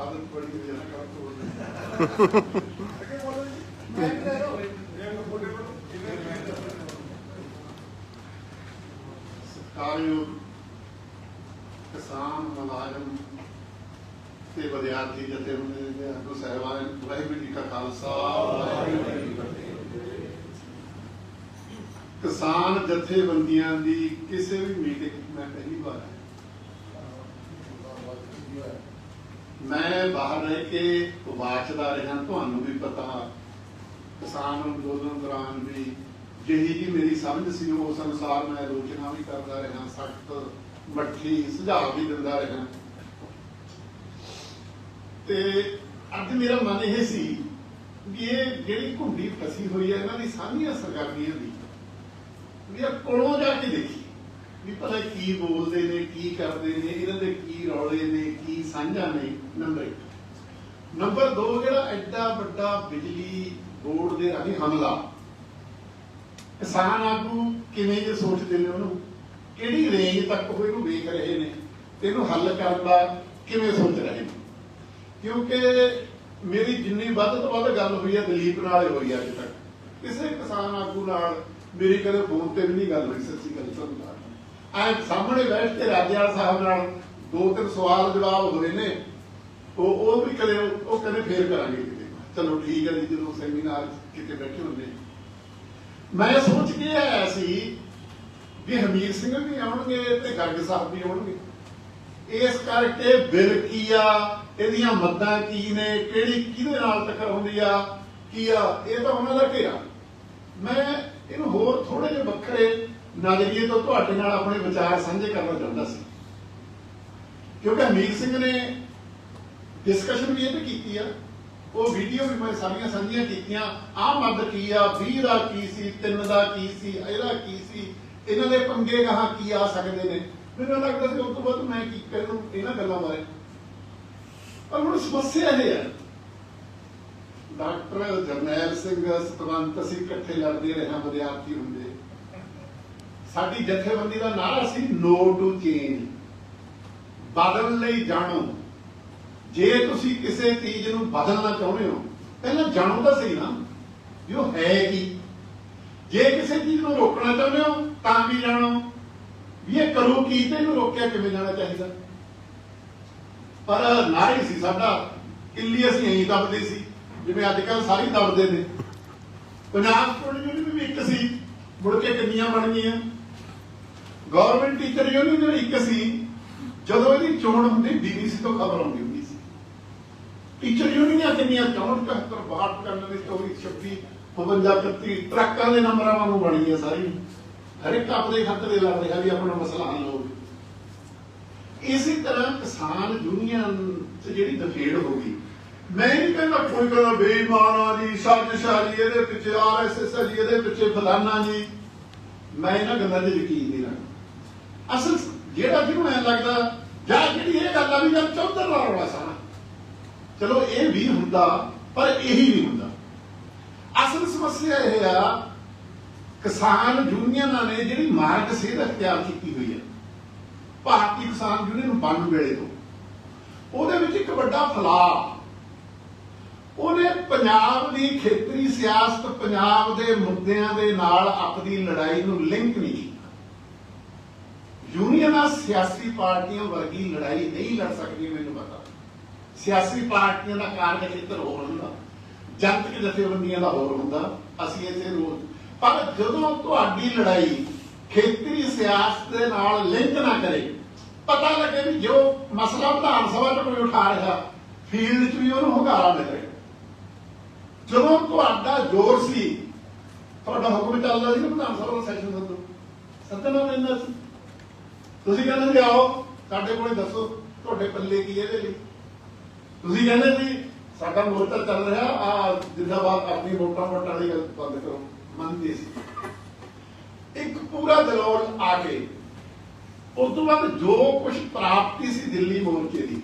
ਆਦਤ ਬੜੀ ਹੈ ਨਾ ਕੰਮ ਤੋਂ ਅੱਗੇ ਬੋਲੋ ਜੀ ਮੈਂ ਕਹਿ ਰਿਹਾ ਮੈਂ ਬੋਲੇ ਬੋਲੋ ਸਤਿਕਾਰਯੋਗ ਕਿਸਾਨ ਮੁਲਾਜ਼ਮ ਤੇ ਵਿਦਿਆਰਥੀ ਜਥੇਬੰਦੀ ਦੇ ਆਗੂ ਸਹਿਬਾਨ, ਵਾਹਿਗੁਰੂ ਜੀ ਕਾ ਖਾਲਸਾ, ਵਾਹਿਗੁਰੂ ਜੀ ਕੀ ਫਤਿਹ। ਕਿਸਾਨ ਜਥੇਬੰਦੀਆਂ ਦੀ ਕਿਸੇ ਵੀ ਮੀਟਿੰਗ ਮੈਂ ਪਹਿਲੀ ਵਾਰ ਆਇਆ। ਮੈਂ ਬਾਹਰ ਰਹਿ ਕੇ ਵਾਚਦਾ ਰਿਹਾ ਤੁਹਾਨੂੰ ਵੀ ਪਤਾ ਕਿਸਾਨ ਅੰਦੋਲਨ ਦੌਰਾਨ ਵੀ ਜਿਹੀ ਜੀ ਮੇਰੀ ਸਮਝ ਸੀ ਉਸ ਅਨੁਸਾਰ ਮੈਂ ਆਲੋਚਨਾ ਵੀ ਕਰਦਾ ਰਿਹਾ, ਸਖਤ ਮੱਠੀ ਸੁਝਾਅ ਵੀ ਦਿੰਦਾ ਰਿਹਾ। ਤੇ ਅੱਜ ਮੇਰਾ ਮਨ ਇਹ ਸੀ ਵੀ ਇਹ ਜਿਹੜੀ ਘੁੰਡੀ ਫਸੀ ਹੋਈ ਹੈ, ਇਹਨਾਂ ਦੀ ਸਾਂਝੀਆਂ ਸਰਗਰਮੀਆਂ ਦੀ, ਵੀ ਇਹ ਕੋਲੋਂ ਜਾ ਕੇ ਦੇਖੀ ਵੀ ਪਤਾ ਕੀ ਬੋਲਦੇ ਨੇ, ਕੀ ਕਰਦੇ ਨੇ, ਇਹਨਾਂ ਦੇ ਕੀ ਰੌਲੇ ਨੇ, ਕੀ ਸਾਂਝਾ ਨੇ? ਨੰਬਰ 1 ਨੰਬਰ 2 ਜਿਹੜਾ ਐਡਾ ਵੱਡਾ ਬਿਜਲੀ ਬੋਰਡ ਦੇ ਰਾਹੀਂ ਹਮਲਾ। ਕਿਸਾਨ ਆਗੂ ਕਿਵੇਂ ਜੇ ਸੋਚਦੇ ਨੇ ਉਹਨੂੰ? ਕਿਹੜੀ ਰੇਂਜ ਤੱਕ ਉਹ ਇਹਨੂੰ ਵੇਖ ਰਹੇ ਨੇ? ਤੇ ਇਹਨੂੰ ਹੱਲ ਕਰਨ ਦਾ ਕਿਵੇਂ ਸੋਚ ਰਹੇ ਨੇ? ਕਿਉਂਕਿ ਮੇਰੀ ਜਿੰਨੀ ਵੱਧ ਤੋਂ ਵੱਧ ਗੱਲ ਹੋਈ ਹੈ, ਦਲੀਪ ਨਾਲ ਹੋਈ ਹੈ ਅੱਜ ਤੱਕ। ਕਿਸੇ ਕਿਸਾਨ ਆਗੂ ਨਾਲ ਮੇਰੀ ਕਦੇ ਫੋਨ ਤੇ ਵੀ ਨਹੀਂ ਗੱਲ ਹੋਈ ਸੱਚੀ ਗੱਲ ਤੁਹਾਨੂੰ ਐ ਸਾਹਮਣੇ ਬੈਠ ਕੇ ਰਾਜਿਆਲ ਸਾਹਿਬ ਨਾਲ ਦੋ ਤਿੰਨ ਸਵਾਲ ਜਵਾਬ ਹੋਏ ਨੇ। ਉਹ ਉਹ ਵੀ ਕਦੇ ਉਹ ਕਦੇ ਫੇਰ ਕਰਾਂਗੇ ਕਿਤੇ। ਚਲੋ ਠੀਕ ਹੈ ਜੀ, ਜਦੋਂ ਸੈਮੀਨਾਰ ਕਿਤੇ ਬੈਠੇ ਹੁੰਦੇ। ਮੈਂ ਸੋਚ ਕੇ ਆਇਆ ਸੀ ਵੀ ਹਮੀਰ ਸਿੰਘ ਵੀ ਆਉਣਗੇ ਤੇ ਗਰਗ ਸਾਹਿਬ ਵੀ ਆਉਣਗੇ। ਇਸ ਕਰਕੇ ਬਿੱਲ ਕੀ ਆ? ਇਹਦੀਆਂ ਮੱਦਾਂ ਕੀ ਨੇ? ਕਿਹੜੀ ਕਿਹਦੇ ਨਾਲ ਟੱਕਰ ਹੁੰਦੀ ਆ? ਕੀ ਆ? ਇਹ ਤਾਂ ਉਹਨਾਂ ਦਾ ਘੇਰਾ। ਮੈਂ ਇਹਨੂੰ ਹੋਰ ਥੋੜੇ ਜਿਹੇ ਵੱਖਰੇ ਨਜ਼ਰੀਏ ਤੋਂ ਤੁਹਾਡੇ ਨਾਲ ਆਪਣੇ ਵਿਚਾਰ ਸਾਂਝੇ ਕਰਨਾ ਚਾਹੁੰਦਾ ਸੀ। ਕਿਉਂਕਿ ਅਮੀਰ ਸਿੰਘ ਨੇ ਡਿਸਕਸ਼ਨ ਵੀ ਇਹ ਤੇ ਕੀਤੀ ਆ। ਉਹ ਵੀਡੀਓ ਵੀ ਮੈਂ ਸਾਰੀਆਂ ਸਾਂਝੀਆਂ ਕੀਤੀਆਂ। ਆਹ ਮੱਦ ਕੀ ਆ 20 ਦਾ ਕੀ ਸੀ 3 ਦਾ ਕੀ ਸੀ, ਇਹਦਾ ਕੀ ਸੀ, ਇਹਨਾਂ ਦੇ ਪੰਗੇ ਗਾਹਾਂ ਕੀ ਆ ਸਕਦੇ ਨੇ? ਮੈਨੂੰ ਲੱਗਦਾ ਸੀ ਉਸ ਤੋਂ ਬਾਅਦ ਮੈਂ ਕੀ ਕਰਾਂ ਇਹਨਾਂ ਗੱਲਾਂ ਬਾਰੇ। ਪਰ ਹੁਣ ਸਮੱਸਿਆ ਇਹ ਹੈ ਡਾਕਟਰ ਜਰਨੈਲ ਸਿੰਘ ਸਤਵੰਤ, ਅਸੀਂ ਇਕੱਠੇ ਲੜਦੇ ਰਹੇ ਹਾਂ, ਵਿਦਿਆਰਥੀ ਹੁੰਦੇ। ਸਾਡੀ ਜਥੇਬੰਦੀ ਦਾ ਨਾਰਾ ਸੀ ਨੋ ਟੂ ਚੇਂਜ ਬਦਲਣ ਲਈ ਜਾਣੋ। ਜੇ ਤੁਸੀਂ ਕਿਸੇ ਚੀਜ਼ ਨੂੰ ਬਦਲਣਾ ਚਾਹੁੰਦੇ ਹੋ, ਪਹਿਲਾਂ ਜਾਣੋ ਤਾਂ ਸਹੀ ਨਾ, ਵੀ ਉਹ ਹੈ ਕੀ। ਜੇ ਕਿਸੇ ਚੀਜ਼ ਨੂੰ ਰੋਕਣਾ ਚਾਹੁੰਦੇ ਹੋ, ਤਾਂ ਵੀ ਜਾਣੋ, ਵੀ ਇਹ ਕਰੂ ਕੀ ਤੇ ਇਹਨੂੰ ਰੋਕਿਆ ਕਿਵੇਂ ਜਾਣਾ ਚਾਹੀਦਾ। ਪਰ ਨਾਰੀ ਸੀ ਸਾਡਾ, ਕਿੱਲੀ ਅਸੀਂ ਐਂ ਦੱਬਦੇ ਸੀ, ਜਿਵੇਂ ਅੱਜ ਕੱਲ ਸਾਰੀ ਦੱਬਦੇ ਨੇ। ਪੰਜਾਬ ਸਟੂਡੈਂਟ ਯੂਨੀਅਨ ਵੀ ਇੱਕ ਸੀ, ਮੁੜ ਕੇ ਕਿੰਨੀਆਂ ਬਣ ਗਈਆਂ। ਗਵਰਨਮੈਂਟ ਟੀਚਰ ਯੂਨੀਅਨ ਵੀ ਇੱਕ ਸੀ, ਜਦੋਂ ਇਹਦੀ ਚੋਣ ਹੁੰਦੀ ਡੀਡੀਸੀ ਤੋਂ ਖਬਰ ਆਉਂਦੀ ਹੁੰਦੀ ਸੀ। ਟੀਚਰ ਯੂਨੀਅਨਾਂ ਕਿੰਨੀਆਂ 64 62 ਕਰਨ ਦੀ ਸਟੋਰੀ 26 52 31 ਟਰੱਕਾਂ ਦੇ ਨੰਬਰਾਂ ਵਾਂਗੂ ਬਣੀ ਹੈ ਸਾਰੀ ਹਰ ਇੱਕ ਆਪਣੇ ਖਤਰੇ ਲੜ ਰਿਹਾ ਵੀ ਆਪਣਾ ਮਸਲਾ ਹੱਲ ਹੋਵੇ ਇਸੇ ਤਰ੍ਹਾਂ ਕਿਸਾਨ ਯੂਨੀਅਨ ਚ ਜਿਹੜੀ ਦਫੇੜ ਹੋ ਗਈ, ਮੈਂ ਨਹੀਂ ਕਹਿੰਦਾ ਕੋਈ ਕਹਿੰਦਾ ਬੇਈਮਾਨ ਆ ਜੀ ਸਾਜ਼ਿਸ਼ਾਰੀ ਇਹਦੇ ਪਿੱਛੇ ਆਰਐਸਐਸ ਆ ਜੀ, ਇਹਦੇ ਪਿੱਛੇ ਫਲਾਨਾ ਜੀ। ਮੈਂ ਇਹਨਾਂ ਗੱਲਾਂ ਦੇ ਯਕੀਨ ਅਸਲ ਜਿਹੜਾ ਜਿਹਨੂੰ ਐ ਲੱਗਦਾ, ਜਾਂ ਜਿਹੜੀ ਇਹ ਗੱਲ ਆ ਵੀ ਜਦ ਚੌਧਰ ਦਾ ਰੌਲਾ ਸਾਰਾ। ਚਲੋ, ਇਹ ਵੀ ਹੁੰਦਾ, ਪਰ ਇਹੀ ਨਹੀਂ ਹੁੰਦਾ। ਅਸਲ ਸਮੱਸਿਆ ਇਹ ਆ, ਕਿਸਾਨ ਯੂਨੀਅਨਾਂ ਨੇ ਜਿਹੜੀ ਮਾਰਗ ਸੇਧ ਅਖਤਿਆਰ ਕੀਤੀ ਹੋਈ ਹੈ ਭਾਰਤੀ ਕਿਸਾਨ ਯੂਨੀਅਨ ਬਣ ਵੇਲੇ ਤੋਂ, ਉਹਦੇ ਵਿੱਚ ਇੱਕ ਵੱਡਾ ਫਲਾਅ। ਉਹਨੇ ਪੰਜਾਬ ਦੀ ਖੇਤਰੀ ਸਿਆਸਤ, ਪੰਜਾਬ ਦੇ ਮੁੱਦਿਆਂ ਦੇ ਨਾਲ ਆਪਣੀ ਲੜਾਈ ਨੂੰ ਲਿੰਕ ਨਹੀਂ ਕੀਤਾ। ਯੂਨੀਅਨਾਂ ਸਿਆਸੀ ਪਾਰਟੀਆਂ ਵਰਗੀ ਲੜਾਈ ਨਹੀਂ ਲੜ ਸਕਦੀਆਂ ਮੈਨੂੰ ਪਤਾ। ਸਿਆਸੀ ਪਾਰਟੀਆਂ ਦਾ ਕਾਰਜ ਖੇਤਰ ਹੋਰ ਹੁੰਦਾ, ਜਨਤਕ ਜਥੇਬੰਦੀਆਂ ਦਾ ਹੋਰ ਹੁੰਦਾ, ਅਸੀਂ ਇਸੇ ਰੋਜ਼ ਪਰ ਜਦੋਂ ਤੁਹਾਡੀ ਲੜਾਈ ਖੇਤਰੀ ਸਿਆਸਤ ਦੇ ਨਾਲ ਲਿੰਕ ਨਾ ਕਰੇ, ਪਤਾ ਲੱਗੇ ਵੀ ਜੋ ਮਸਲਾ ਵਿਧਾਨ ਸਭਾ 'ਚ ਕੋਈ ਉਠਾ ਰਿਹਾ, ਫੀਲਡ 'ਚ ਵੀ ਉਹਨੂੰ ਹੁੰਗਾਰਾ ਮਿਲ ਰਿਹਾ। ਜਦੋਂ ਤੁਹਾਡਾ ਜ਼ੋਰ ਸੀ, ਤੁਹਾਡਾ ਹੁਕਮ ਚੱਲਦਾ ਸੀ ਨਾ ਵਿਧਾਨ ਸਭਾ ਦਾ ਸੈਸ਼ਨ ਸੱਦੋ ਸੱਦਣਾ ਪੈਂਦਾ ਸੀ ਤੁਸੀਂ ਕਹਿੰਦੇ ਸੀ ਆਓ, ਸਾਡੇ ਕੋਲੇ ਦੱਸੋ ਤੁਹਾਡੇ ਪੱਲੇ ਕੀ ਇਹਦੇ ਲਈ। ਤੁਸੀਂ ਕਹਿੰਦੇ ਸੀ, ਸਾਡਾ ਮੋਰਚਾ ਚੱਲ ਰਿਹਾ ਆ ਜਿੰਦਾਬਾਦ ਆਪਣੀ ਵੋਟਾਂ ਵੋਟਾਂ ਦੀ ਗੱਲ ਬੰਦ ਕਰੋ, ਮੰਨਦੇ ਸੀ। ਇੱਕ ਪੂਰਾ ਦਲੋਲ ਆ ਕੇ, ਉਸ ਤੋਂ ਬਾਅਦ ਜੋ ਕੁਝ ਪ੍ਰਾਪਤੀ ਸੀ ਦਿੱਲੀ ਮੋਰਚੇ ਦੀ,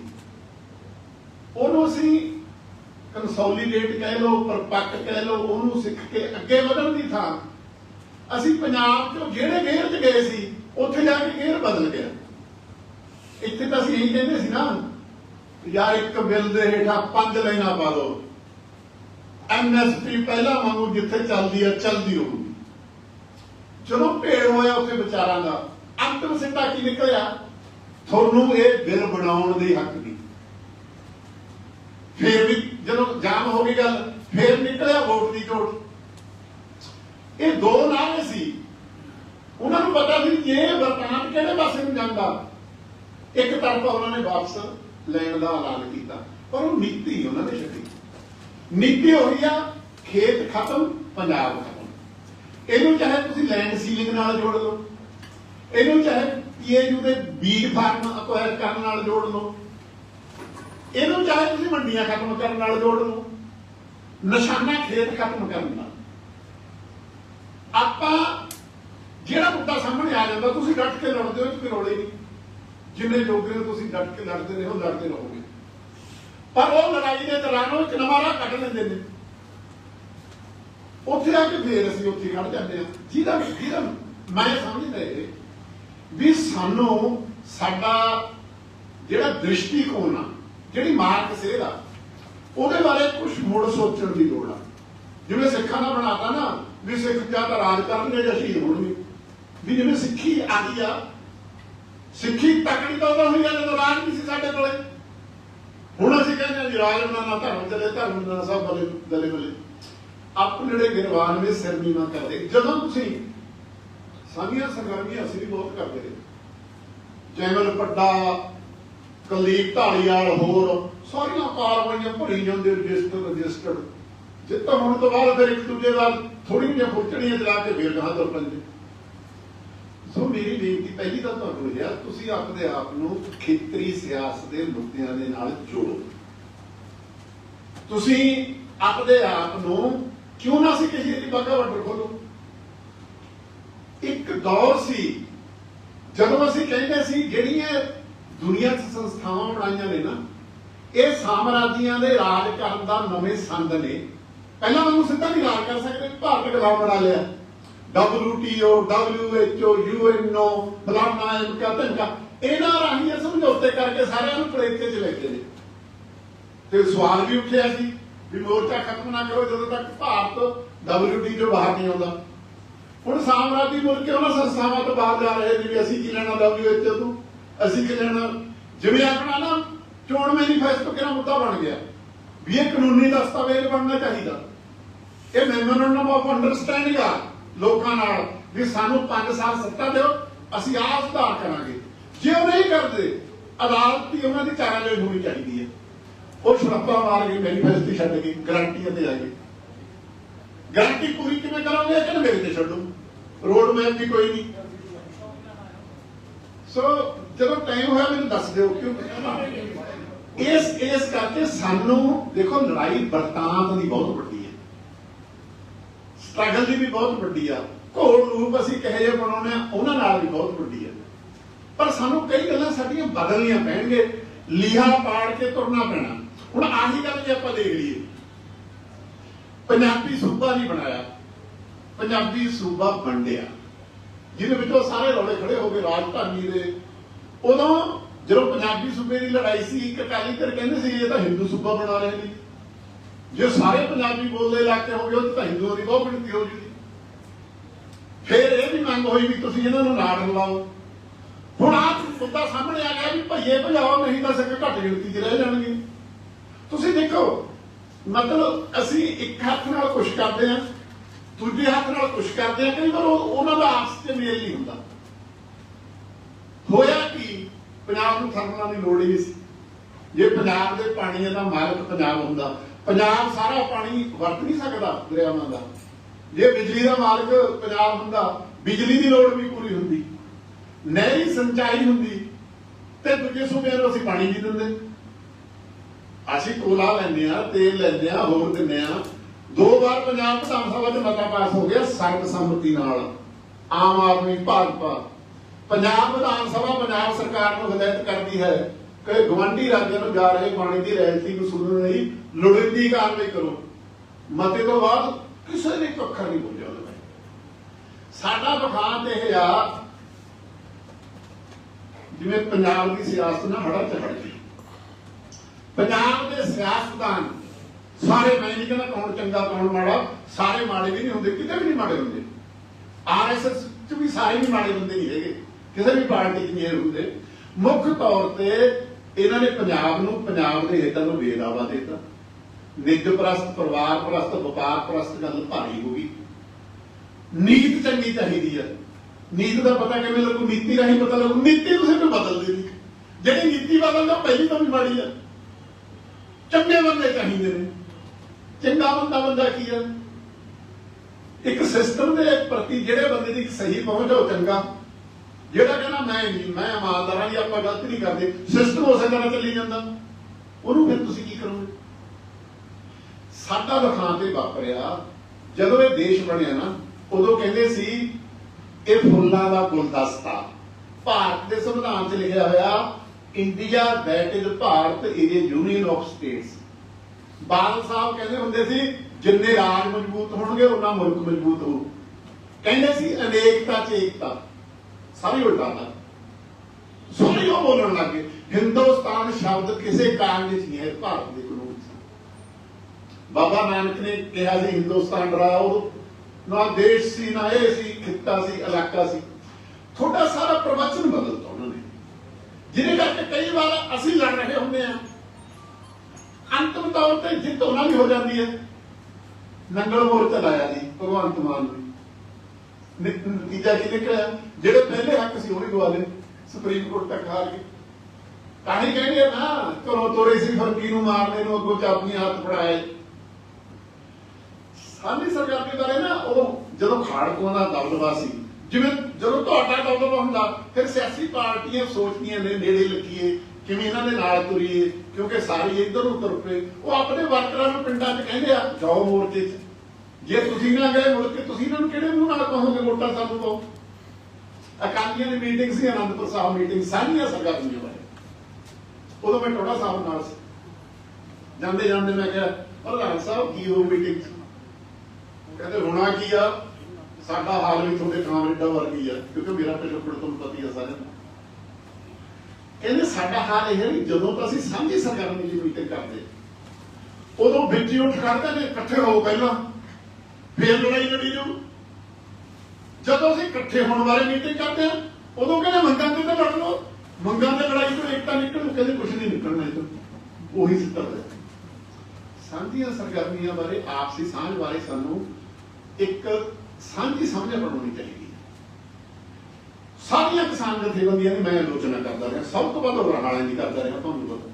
ਉਹਨੂੰ ਅਸੀਂ ਕੰਸੋਲੀਡੇਟ ਕਹਿ ਲਓ, ਪਰਪੱਕ ਕਹਿ ਲਓ, ਉਹਨੂੰ ਸਿੱਖ ਕੇ ਅੱਗੇ ਵਧਣ ਦੀ ਥਾਂ, ਅਸੀਂ ਪੰਜਾਬ ਚੋਂ ਜਿਹੜੇ ਗੇਰ 'ਚ ਗਏ ਸੀ ਉੱਥੇ ਜਾ ਕੇ ਗੇਰ ਬਦਲ ਗਿਆ। ਇੱਥੇ ਤਾਂ ਅਸੀਂ ਇਹੀ ਕਹਿੰਦੇ ਸੀ ਨਾ, ਯਾਰ ਇੱਕ ਬਿੱਲ ਦੇ ਹੇਠਾਂ ਪੰਜ ਲਾਈਨਾਂ ਪਾ ਦਿਓ ਐਮਐਸਪੀ ਪਹਿਲਾਂ ਵਾਂਗੂ ਜਿੱਥੇ ਚੱਲਦੀ ਹੈ ਚੱਲਦੀ ਰਹੂਗੀ ਚਲੋ ਭੇੜ ਹੋਇਆ ਉੱਥੇ ਵਿਚਾਰਾਂ ਦਾ ਅੰਤਮ ਸਿੱਟਾ ਕੀ ਨਿਕਲਿਆ? ਤੁਹਾਨੂੰ ਇਹ ਬਿੱਲ ਬਣਾਉਣ ਦੇ ਹੱਕ ਨਹੀਂ। ਫਿਰ ਵੀ ਜਦੋਂ ਜਾਮ ਹੋ ਗਈ ਗੱਲ, ਫਿਰ ਨਿਕਲਿਆ ਵੋਟ ਦੀ ਚੋਟ। ਇਹ ਦੋ ਨਾਰੇ ਸੀ। ਉਹਨਾਂ ਨੂੰ ਪਤਾ ਸੀ ਜੇ ਇਹ ਵਰਤਾਨ ਕਿਹੜੇ ਪਾਸੇ ਨੂੰ ਜਾਂਦਾ। ਇੱਕ ਤਰਫਾ ਉਹਨਾਂ ਨੇ ਵਾਪਸ ਲੈਣ ਦਾ ਐਲਾਨ ਕੀਤਾ, ਪਰ ਉਹ ਨੀਤੀ ਉਹਨਾਂ ਨੇ ਛੱਡੀ। ਨੀਤੀ ਹੋਈ ਆ, ਖੇਤ ਖਤਮ, ਪੰਜਾਬ ਖਤਮ। ਇਹਨੂੰ ਚਾਹੇ ਤੁਸੀਂ ਲੈਂਡ ਸੀਲਿੰਗ ਨਾਲ ਜੋੜ ਲਓ। ਇਹਨੂੰ ਚਾਹੇ ਪੀਏਯੂ ਦੇ ਬੀਜ ਫਾਰਮ ਅਕਵਾਇਰ ਕਰਨ ਨਾਲ ਜੋੜ ਲਓ। ਇਹਨੂੰ ਚਾਹੇ ਤੁਸੀਂ ਮੰਡੀਆਂ ਖਤਮ ਕਰਨ ਨਾਲ ਜੋੜ ਲਓ। ਨਿਸ਼ਾਨਾ ਖੇਤ ਖਤਮ ਕਰਨ ਨਾਲ। ਆਪਾਂ ਜਿਹੜਾ ਮੁੱਦਾ ਸਾਹਮਣੇ ਆ ਜਾਂਦਾ, ਤੁਸੀਂ ਡਟ ਕੇ ਲੜਦੇ ਹੋ ਕੋਈ ਰੋਲੇ ਨਹੀਂ। ਜਿੰਨੇ ਜੋਗੇ ਹੋ ਤੁਸੀਂ ਡਟ ਕੇ ਲੜਦੇ ਰਹੋ, ਲੜਦੇ ਰਹੋਗੇ। ਪਰ ਉਹ ਲੜਾਈ ਦੇ ਦੌਰਾਨ ਉਹ ਇੱਕ ਨਵਾਂ ਰਾਹ ਕੱਢ ਲੈਂਦੇ ਨੇ। ਉੱਥੇ ਆ ਕੇ ਫੇਰ ਅਸੀਂ ਉੱਥੇ ਖੜ ਜਾਂਦੇ ਹਾਂ। ਜਿਹਦਾ ਜਿਹਦਾ ਮੈਂ ਸਮਝਦਾ ਇਹ ਵੀ ਸਾਨੂੰ ਸਾਡਾ ਜਿਹੜਾ ਦ੍ਰਿਸ਼ਟੀਕੋਣ ਆ, ਜਿਹੜੀ ਮਾਰਕ ਸੇਧ ਆ, ਉਹਦੇ ਬਾਰੇ ਕੁਝ ਮੁੜ ਸੋਚਣ ਦੀ ਲੋੜ ਆ। ਜਿਵੇਂ ਸਿੱਖਾਂ ਦਾ ਬਣਾਤਾ ਨਾ, ਵੀ ਸਿੱਖ ਜਾਂ ਤਾਂ ਰਾਜ ਕਰਨਗੇ ਜਾਂ ਸ਼ਹੀਦ ਹੋਣਗੇ। ਵੀ ਜਿਵੇਂ ਸਿੱਖੀ ਆ ਗਈ ਆ। ਸਿੱਖੀ ਤਕੜੀ ਤਾਂ ਉਦੋਂ ਹੋਈ ਆ ਜਦੋਂ ਰਾਜ ਨਹੀਂ ਸੀ ਸਾਡੇ ਕੋਲੇ। ਹੁਣ ਅਸੀਂ ਕਹਿੰਦੇ ਹਾਂ ਜੀ ਰਾਜ ਬਣਾਉਣਾ ਧਰਮ ਚਲੇ ਧਰਮ ਬਣਾਉਣਾ ਸਭ ਬਲੇ ਦਲੇ ਬਲੇ। ਆਪਣੇ ਜਿਹੜੇ ਗਿਰਵਾਨ ਵਿੱਚ ਸਿਰ ਨੀਵਾ ਕਰਦੇ। ਜਦੋਂ ਤੁਸੀਂ ਸਾਂਝੀਆਂ ਸੰਗਰਾਮੀਆਂ ਅਸੀਂ ਵੀ ਬਹੁਤ ਕਰਦੇ ਰਹੇ। ਜੈਮਲ ਪੱਡਾ ਕੁਲਦੀਪ ਢਾਲੀਵਾਲ ਹੋਰ, ਸਾਰੀਆਂ ਕਾਰਵਾਈਆਂ ਭਰੀ ਜਾਂਦੇ ਰਜਿਸਟਰ ਰਜਿਸਟਰ ਜਿੱਤਾਂ ਹੁਣ ਤੋਂ ਬਾਅਦ ਫਿਰ ਇੱਕ ਦੂਜੇ ਨਾਲ ਥੋੜੀ ਜਿਹੀ ਫੁੱਟਣੀਆਂ ਚਲਾ ਕੇ ਫੇਰ ਗਾਂ ਤੁਰ ਪੈਂਦੇ। ਸੋ ਮੇਰੀ ਬੇਨਤੀ, ਪਹਿਲੀ ਤਾਂ ਤੁਹਾਨੂੰ ਇਹ ਆ, ਤੁਸੀਂ ਆਪਣੇ ਆਪ ਨੂੰ ਖੇਤਰੀ ਸਿਆਸਤ ਦੇ ਮੁੱਦਿਆਂ ਦੇ ਨਾਲ ਜੋੜੋ। ਤੁਸੀਂ ਆਪਣੇ ਆਪ ਨੂੰ ਕਿਉਂ ਨਾ ਸੀ ਕਿਸੇ ਦੀ ਬਾਗਾ ਵੰਡਰ ਖੋਲੋ? ਇੱਕ ਦੌਰ ਸੀ, ਜਦੋਂ ਅਸੀਂ ਕਹਿੰਦੇ ਸੀ, ਜਿਹੜੀਆਂ ਦੁਨੀਆ 'ਚ ਸੰਸਥਾਵਾਂ ਬਣਾਈਆਂ ਨੇ ਨਾ, ਇਹ ਸਾਮਰਾਜੀਆਂ ਦੇ ਰਾਜ ਕਰਨ ਦਾ ਨਵੇਂ ਸੰਦ ਨੇ। ਪਹਿਲਾਂ ਵਾਂਗੂ ਸਿੱਧਾ ਨਹੀਂ ਰਾਜ ਕਰ ਸਕਦੇ, ਭਾਰਤ ਗੁਲਾਮ ਬਣਾ ਲਿਆ। WTO WHO UNO ਫਲਾਣਾ ਐਮਕਾ ਧਮਕਾ ਇਹਨਾਂ ਰਾਹੀਂ ਇਹ ਸਮਝੌਤੇ ਕਰਕੇ ਸਾਰਿਆਂ ਨੂੰ ਪਲੇਤੇ 'ਚ ਲੈ ਨੇ। ਤੇ ਸਵਾਲ ਵੀ ਉੱਠਿਆ ਸੀ ਵੀ ਮੋਰਚਾ ਖਤਮ ਨਾ ਕਰੋ ਜਦੋਂ ਤੱਕ ਭਾਰਤ WTO ਤੋਂ ਬਾਹਰ ਨਹੀਂ ਆਉਂਦਾ। ਹੁਣ ਸਾਮਰਾਜੀ ਮੁਲਕ ਉਹਨਾਂ ਸੰਸਥਾਵਾਂ ਤੋਂ ਬਾਹਰ ਜਾ ਰਹੇ ਨੇ ਵੀ ਅਸੀਂ ਕੀ ਲੈਣਾ WHO ਤੋਂ? ਅਸੀਂ ਕੀ ਲੈਣਾ? ਜਿਵੇਂ ਆਪਣਾ ਨਾ ਚੋਣ ਮੈਨੀਫੈਸਟੋ ਕਿਹੜਾ ਮੁੱਦਾ ਬਣ ਗਿਆ? ਵੀ ਇਹ ਕਾਨੂੰਨੀ ਦਸਤਾਵੇਜ਼ ਬਣਨਾ ਚਾਹੀਦਾ। ਇਹ ਮੈਮੋਰੰਡਮ ਆਫ ਅੰਡਰਸਟੈਂਡਿੰਗ ਆ। ਲੋਕਾਂ ਨਾਲ ਵੀ ਸਾਨੂੰ 5 ਸਾਲ ਸੱਤਾ ਦਿਓ, ਅਸੀਂ ਆਪ ਸੁਧਾਰ ਕਰਾਂਗੇ। ਜੇ ਉਹ ਨਹੀਂ ਕਰਦੇ, ਅਦਾਲਤ ਦੀ ਉਹਨਾਂ ਦੀ ਚਾਰਾਜੋਈ ਹੋਣੀ ਚਾਹੀਦੀ ਹੈ। ਉਹ ਛੜੱਪਾ ਮਾਰ ਕੇ ਮੈਨੀਫੈਸਟੋ ਛੱਡ ਕੇ ਗਰੰਟੀਆਂ ਤੇ ਆ ਗਏ ਗਰੰਟੀ ਪੂਰੀ ਕਿਵੇਂ ਕਰਾਂਗੇ? ਕਿ ਮੇਰੇ ਤੇ ਛੱਡੋ। ਰੋਡ ਮੈਪ ਵੀ ਕੋਈ ਨਹੀਂ। ਸੋ ਜਦੋਂ ਟਾਈਮ ਹੋਇਆ, ਮੈਨੂੰ ਦੱਸ ਦਿਓ ਕਿਉਂ ਇਸ ਇਸ ਕਰਕੇ ਸਾਨੂੰ, ਦੇਖੋ, ਲੜਾਈ ਬਰਤਾਂਤ ਦੀ ਬਹੁਤ ਵੱਡੀ ਸਟਰਗਲ ਦੀ ਵੀ ਬਹੁਤ ਵੱਡੀ ਆ। ਘੋੜ ਰੂਪ ਅਸੀਂ ਕਹੇ ਜੇ ਬਣਾਉਣੇ ਆ, ਉਹਨਾਂ ਨਾਲ ਵੀ ਬਹੁਤ ਵੱਡੀ ਆ। ਪਰ ਸਾਨੂੰ ਕਈ ਗੱਲਾਂ ਸਾਡੀਆਂ ਬਦਲਣੀਆਂ ਪੈਣਗੇ। ਲੀਹਾ ਪਾੜ ਕੇ ਤੁਰਨਾ ਪੈਣਾ। ਹੁਣ ਆਹੀ ਗੱਲ ਜੇ ਆਪਾਂ ਦੇਖ ਲਈਏ। ਪੰਜਾਬੀ ਸੂਬਾ ਨਹੀਂ ਬਣਾਇਆ। ਪੰਜਾਬੀ ਸੂਬਾ ਵੰਡਿਆ ਜਿਹਦੇ ਵਿੱਚੋਂ ਸਾਰੇ ਰੌਲੇ ਖੜੇ ਹੋ ਗਏ ਰਾਜਧਾਨੀ ਦੇ। ਉਦੋਂ ਜਦੋਂ ਪੰਜਾਬੀ ਸੂਬੇ ਦੀ ਲੜਾਈ ਸੀ, ਇੱਕ ਅਕਾਲੀ ਦਲ ਕਹਿੰਦੇ ਸੀ, ਇਹ ਤਾਂ ਹਿੰਦੂ ਸੂਬਾ ਬਣਾ ਰਹੇ ਨੇ ਜੇ ਸਾਰੇ ਪੰਜਾਬੀ ਬੋਲਦੇ ਇਲਾਕੇ ਹੋ ਗਏ ਉਹ ਤਾਂ ਹਿੰਦੂਆਂ ਦੀ ਬਹੁਤ ਗਿਣਤੀ ਹੋ ਜੂਗੀ। ਫਿਰ ਇਹ ਵੀ ਮੰਗ ਹੋਈ ਵੀ ਤੁਸੀਂ ਇਹਨਾਂ ਨੂੰ ਨਾੜ ਲਾਓ ਹੁਣ ਆਹ ਮੁੱਦਾ ਸਾਹਮਣੇ ਆ ਗਿਆ ਵੀ ਭਈਏ ਭਜਾਓ, ਨਹੀਂ ਤਾਂ ਸਕੇ ਘੱਟ ਗਿਣਤੀ 'ਚ ਰਹਿ ਜਾਣਗੇ। ਤੁਸੀਂ ਦੇਖੋ, ਮਤਲਬ ਅਸੀਂ ਇੱਕ ਹੱਥ ਨਾਲ ਕੁਛ ਕਰਦੇ ਆ ਦੂਜੇ ਹੱਥ ਨਾਲ ਕੁਛ ਕਰਦੇ ਆ ਕਈ ਵਾਰ ਉਹਨਾਂ ਦਾ ਆਪਸ ਚ ਮੇਲ ਨਹੀਂ ਹੁੰਦਾ। ਹੋਇਆ ਕਿ? ਪੰਜਾਬ ਨੂੰ ਥਰਮਲਾਂ ਦੀ ਲੋੜ ਹੀ ਨਹੀਂ ਸੀ। ਜੇ ਪੰਜਾਬ ਦੇ ਪਾਣੀਆਂ ਦਾ ਮਾਲਕ ਪੰਜਾਬ ਹੁੰਦਾ ਪੰਜਾਬ ਸਾਰਾ ਪਾਣੀ ਵਰਤ ਨਹੀਂ ਸਕਦਾ ਦਰਿਆਵਾਂ ਦਾ। ਜੇ ਬਿਜਲੀ ਦਾ ਮਾਲਕ ਪੰਜਾਬ ਹੁੰਦਾ, ਬਿਜਲੀ ਦੀ ਲੋੜ ਵੀ ਪੂਰੀ ਹੁੰਦੀ, ਨਹਿਰੀ ਸਿੰਚਾਈ ਹੁੰਦੀ, ਤੇ ਦੂਜੇ ਸੂਬਿਆਂ ਨੂੰ ਅਸੀਂ ਪਾਣੀ ਨਹੀਂ ਦਿੰਦੇ। ਅਸੀਂ ਕੋਲਾ ਲੈਂਦੇ ਆ ਤੇਲ ਲੈਂਦੇ ਆ ਹੋਰ ਦਿੰਦੇ ਆ ਦੋ ਵਾਰ ਪੰਜਾਬ ਵਿਧਾਨ ਸਭਾ ਚ ਮਤਾ ਪਾਸ ਹੋ ਗਿਆ ਸਰਬ ਸੰਮਤੀ ਨਾਲ। ਆਮ ਆਦਮੀ ਭਾਜਪਾ। ਪੰਜਾਬ ਵਿਧਾਨ ਸਭਾ ਪੰਜਾਬ ਸਰਕਾਰ ਨੂੰ ਹਦਾਇਤ ਕਰਦੀ ਹੈ ਕਿ ਗਵੰਡੀ ਰਾਜਾਂ ਨੂੰ ਜਾ ਰਹੇ ਪਾਣੀ ਦੀ ਰੈਲਟੀ ਵਸੂਲਣ ਲਈ, ਲੋੜੀਂਦੀ ਕਾਰਵਾਈ ਕਰੋ। ਮਤੇ ਤੋਂ ਬਾਅਦ ਕਿਸੇ ਨੇ ਇੱਕ ਨਹੀਂ ਬੋਲਿਆ ਉਹਦੇ ਸਾਡਾ ਬਖਾਨ ਇਹ ਆ, ਜਿਵੇਂ ਪੰਜਾਬ ਦੀ ਸਿਆਸਤ ਨਾਲ ਹੜਾ ਝਗੜ ਪੰਜਾਬ ਦੇ ਸਿਆਸਤਦਾਨ, ਸਾਰੇ ਮੈਂ ਨਹੀਂ ਕਹਿੰਦਾ ਕੌਣ ਚੰਗਾ, ਕੌਣ ਮਾੜਾ, ਸਾਰੇ ਮਾੜੇ ਵੀ ਨਹੀਂ ਹੁੰਦੇ, ਕਿਤੇ ਵੀ ਨਹੀਂ ਮਾੜੇ ਹੁੰਦੇ। ਆਰਐਸਐਸ ਚ ਵੀ ਸਾਰੇ ਵੀ ਮਾੜੇ ਹੁੰਦੇ ਨਹੀਂ ਹੈਗੇ, ਕਿਸੇ ਵੀ ਪਾਰਟੀ ਚ ਨਹੀਂ ਹੁੰਦੇ। ਮੁੱਖ ਤੌਰ ਤੇ ਇਹਨਾਂ ਨੇ ਪੰਜਾਬ ਨੂੰ, ਪੰਜਾਬ ਦੇ ਹਿੱਤਾਂ ਨੂੰ ਬੇਦਾਵਾ ਦਿੱਤਾ। ਨਿੱਜ ਪ੍ਰਸਤ, ਪਰਿਵਾਰ ਪ੍ਰਸਤ, ਵਪਾਰ ਪ੍ਰਸਤ ਗੱਲ ਭਾਰੀ ਹੋ ਗਈ। ਨੀਤ ਚੰਗੀ ਚਾਹੀਦੀ ਹੈ ਨੀਤ ਦਾ ਪਤਾ ਕਿਵੇਂ ਲੱਗੂ? ਨੀਤੀ ਰਾਹੀਂ ਪਤਾ ਲੱਗੂ। ਨੀਤੀ ਤੁਸੀਂ ਨੂੰ ਬਦਲ ਦੇਣੀ। ਜਿਹੜੀ ਨੀਤੀ ਬਦਲਦਾ ਪਹਿਲੀ ਤਾਂ ਵੀ ਮਾੜੀ ਹੈ ਚੰਗੇ ਬੰਦੇ ਚਾਹੀਦੇ ਨੇ। ਚੰਗਾ ਬੰਦਾ ਬੰਦਾ ਕੀ ਹੈ ਇੱਕ ਸਿਸਟਮ ਦੇ ਪ੍ਰਤੀ ਜਿਹੜੇ ਬੰਦੇ ਦੀ ਸਹੀ ਪਹੁੰਚ ਹੈ ਚੰਗਾ। ਜਿਹੜਾ ਕਹਿੰਦਾ ਮੈਂ ਨਹੀਂ, ਮੈਂ ਇਮਾਨਦਾਰ ਹਾਂ ਜੀ ਆਪਾਂ ਗਲਤ ਨਹੀਂ ਕਰਦੇ। ਸਿਸਟਮ ਉਸੇ ਤਰ੍ਹਾਂ ਚੱਲੀ ਜਾਂਦਾ। ਉਹਨੂੰ ਫਿਰ ਤੁਸੀਂ ਕੀ ਕਰੋਗੇ? ਸਾਡਾ ਵਖਾਂ ਤੇ ਵਾਪਰਿਆ, ਜਦੋਂ ਇਹ ਦੇਸ਼ ਬਣਿਆ ਨਾ, ਉਦੋਂ ਕਹਿੰਦੇ ਸੀ, ਇਹ ਫੁੱਲਾਂ ਦਾ ਗੁਲਦਸਤਾ। ਭਾਰਤ ਦੇ ਸੰਵਿਧਾਨ 'ਚ ਲਿਖਿਆ ਹੋਇਆ India that is Bharat is a union of states Badal sahib ਕਹਿੰਦੇ ਹੁੰਦੇ ਸੀ, ਜਿੰਨੇ ਰਾਜ ਮਜ਼ਬੂਤ ਹੋਣਗੇ, ਉਹਨਾਂ ਮੁਲਕ ਮਜ਼ਬੂਤ ਹੋਊ। ਕਹਿੰਦੇ ਸੀ, ਅਨੇਕਤਾ 'ਚ ਏਕਤਾ। ਸਾਰੀ ਉਲਟਾ ਦਾ ਸਾਰੀ ਉਹ ਬੋਲਣ ਲੱਗੇ ਹਿੰਦੁਸਤਾਨ ਸ਼ਬਦ ਕਿਸੇ ਕਾਰਨ ਵਿੱਚ ਨਹੀਂ ਹੈ, ਭਾਰਤ ਦੇ ਕਾਨੂੰਨ 'ਚ ਬਾਬਾ ਨਾਨਕ ਨੇ ਕਿਹਾ ਸੀ, ਹਿੰਦੁਸਤਾਨ ਡਰਾਓ ਨਾ ਦੇਸ਼ ਸੀ, ਨਾ ਇਹ ਸੀ, ਖਿੱਤਾ ਸੀ, ਇਲਾਕਾ ਸੀ। ਤੁਹਾਡਾ ਸਾਰਾ ਪ੍ਰਵਚਨ ਬਦਲਤਾ ਉਹਨਾਂ ਨੇ। ਜਿਹਦੇ ਕਰਕੇ ਕਈ ਵਾਰ ਅਸੀਂ ਲੜ ਰਹੇ ਹੁੰਦੇ ਆ ਅੰਤਮ ਤੌਰ ਤੇ ਜਿੱਤ ਉਹਨਾਂ ਦੀ ਹੋ ਜਾਂਦੀ ਹੈ। ਨੰਗਲ ਮੋਰਚਾ ਲਾਇਆ ਜੀ, ਭਗਵੰਤ ਮਾਨ ਨੇ। ਨਤੀਜਾ ਕੀ ਨਿਕਲਿਆ? ਜਿਹੜੇ ਪਹਿਲੇ ਹੱਕ ਸੀ ਉਹ ਵੀ ਗਵਾ ਲਏ, ਸੁਪਰੀਮ ਕੋਰਟ ਤੱਕ ਹਾਰ ਗਏ। ਤਾਂ ਹੀ ਕਹਿੰਦੇ ਆ ਨਾ, ਘਰੋਂ ਤੋਰੇ ਸੀ ਫਰਕੀ ਨੂੰ ਮਾਰਨੇ ਨੂੰ? ਅੱਗੋਂ ਚਾਪੀਆਂ ਹੱਥ ਫੜਾਏ। ਸਾਡੀ ਸਰਕਾਰ ਦੇ ਬਾਰੇ ਨਾ, ਉਹ ਜਦੋਂ ਖਾੜਕੂਆਂ ਦਾ ਦਬਦਬਾ ਸੀ, ਜਿਵੇਂ ਜਦੋਂ ਤੁਹਾਡਾ ਦਬਦਬਾ ਹੁੰਦਾ, ਫਿਰ ਸਿਆਸੀ ਪਾਰਟੀਆਂ ਸੋਚਦੀਆਂ ਨੇ, ਨੇੜੇ ਲੱਗੀਏ, ਕਿਵੇਂ ਇਹਨਾਂ ਦੇ ਨਾਲ ਤੁਰੀਏ, ਕਿਉਂਕਿ ਸਾਰੇ ਇੱਧਰ ਨੂੰ ਤੁਰ। ਪਏ ਉਹ ਆਪਣੇ ਵਰਕਰਾਂ ਨੂੰ ਪਿੰਡਾਂ 'ਚ ਕਹਿੰਦੇ ਆ, ਜਾਓ ਮੋਰਚੇ 'ਚ। ਜੇ ਤੁਸੀਂ ਨਾ ਗਏ ਮੁੜ ਕੇ, ਤੁਸੀਂ ਇਹਨਾਂ ਨੂੰ ਕਿਹੜੇ ਮੂੰਹ ਨਾਲ ਕਹੋਗੇ ਵੋਟਾਂ ਸਾਨੂੰ ਪਾਓ? ਅਕਾਲੀਆਂ ਦੀ ਮੀਟਿੰਗ ਸੀ, ਅਨੰਦਪੁਰ ਸਾਹਿਬ ਮੀਟਿੰਗ ਸਾਰੀਆਂ ਸਰਕਾਰਾਂ ਦੀਆਂ ਬਾਰੇ ਉਦੋਂ ਮੈਂ ਟੋੜਾ ਸਾਹਿਬ ਨਾਲ ਸੀ। ਜਾਂਦੇ ਜਾਂਦੇ ਮੈਂ ਕਿਹਾ, ਪ੍ਰਧਾਨ ਸਾਹਿਬ, ਕੀ ਹੋ ਮੀਟਿੰਗ ਕਹਿੰਦੇ, ਹੋਣਾ ਕੀ ਆ? ਸਾਡਾ ਹਾਲ ਵੀ ਤੁਹਾਡੇ ਕਾਮਰੇਡਾਂ ਵਰਗੀ ਆ, ਕਿਉਂਕਿ ਮੇਰਾ ਪਿਛੋਕੜ ਤੁਹਾਨੂੰ ਪਤਾ ਹੀ ਆ ਸਾਰਿਆਂ ਨੂੰ ਕਹਿੰਦੇ, ਸਾਡਾ ਹਾਲ ਇਹ ਹੈ ਵੀ ਜਦੋਂ ਤਾਂ ਅਸੀਂ ਸਾਂਝੀ ਸਰਗਰਮੀ ਦੀ ਮੀਟਿੰਗ ਕਰਦੇ, ਉਦੋਂ ਵਿੱਚ ਹੀ ਉੱਠ ਕਰਦੇ ਨੇ ਇਕੱਠੇ ਹੋ ਪਹਿਲਾਂ ਫੇਰ ਲੜਾਈ ਲੜੀ ਜਾਊ। ਜਦੋਂ ਅਸੀਂ ਇਕੱਠੇ ਹੋਣ ਬਾਰੇ ਮੀਟਿੰਗ ਕਰਦੇ ਹਾਂ, ਉਦੋਂ ਕਹਿੰਦੇ ਮੰਗਾਂ ਤੇ ਤਾਂ ਲੜ ਲਓ। ਮੰਗਾਂ ਤੇ ਲੜਾਈ ਤੋਂ ਏਕਤਾ ਨਿਕਲੂ ਕਹਿੰਦੇ ਕੁਝ ਨਹੀਂ ਨਿਕਲਣਾ ਇਹ ਤੋਂ ਉਹੀ ਸਿੱਟਾ ਹੋਇਆ। ਸਾਂਝੀਆਂ ਸਰਗਰਮੀਆਂ ਬਾਰੇ, ਆਪਸੀ ਸਾਂਝ ਬਾਰੇ ਸਾਨੂੰ ਇੱਕ ਸਾਂਝੀ ਸਮਝ ਬਣਾਉਣੀ ਚਾਹੀਦੀ ਹੈ। ਸਾਰੀਆਂ ਕਿਸਾਨ ਜਥੇਬੰਦੀਆਂ ਦੀ ਮੈਂ ਆਲੋਚਨਾ ਕਰਦਾ ਰਿਹਾ। ਸਭ ਤੋਂ ਵੱਧ ਰਹਾਲੇ ਦੀ ਕਰਦਾ ਰਿਹਾ ਤੁਹਾਨੂੰ ਪਤਾ।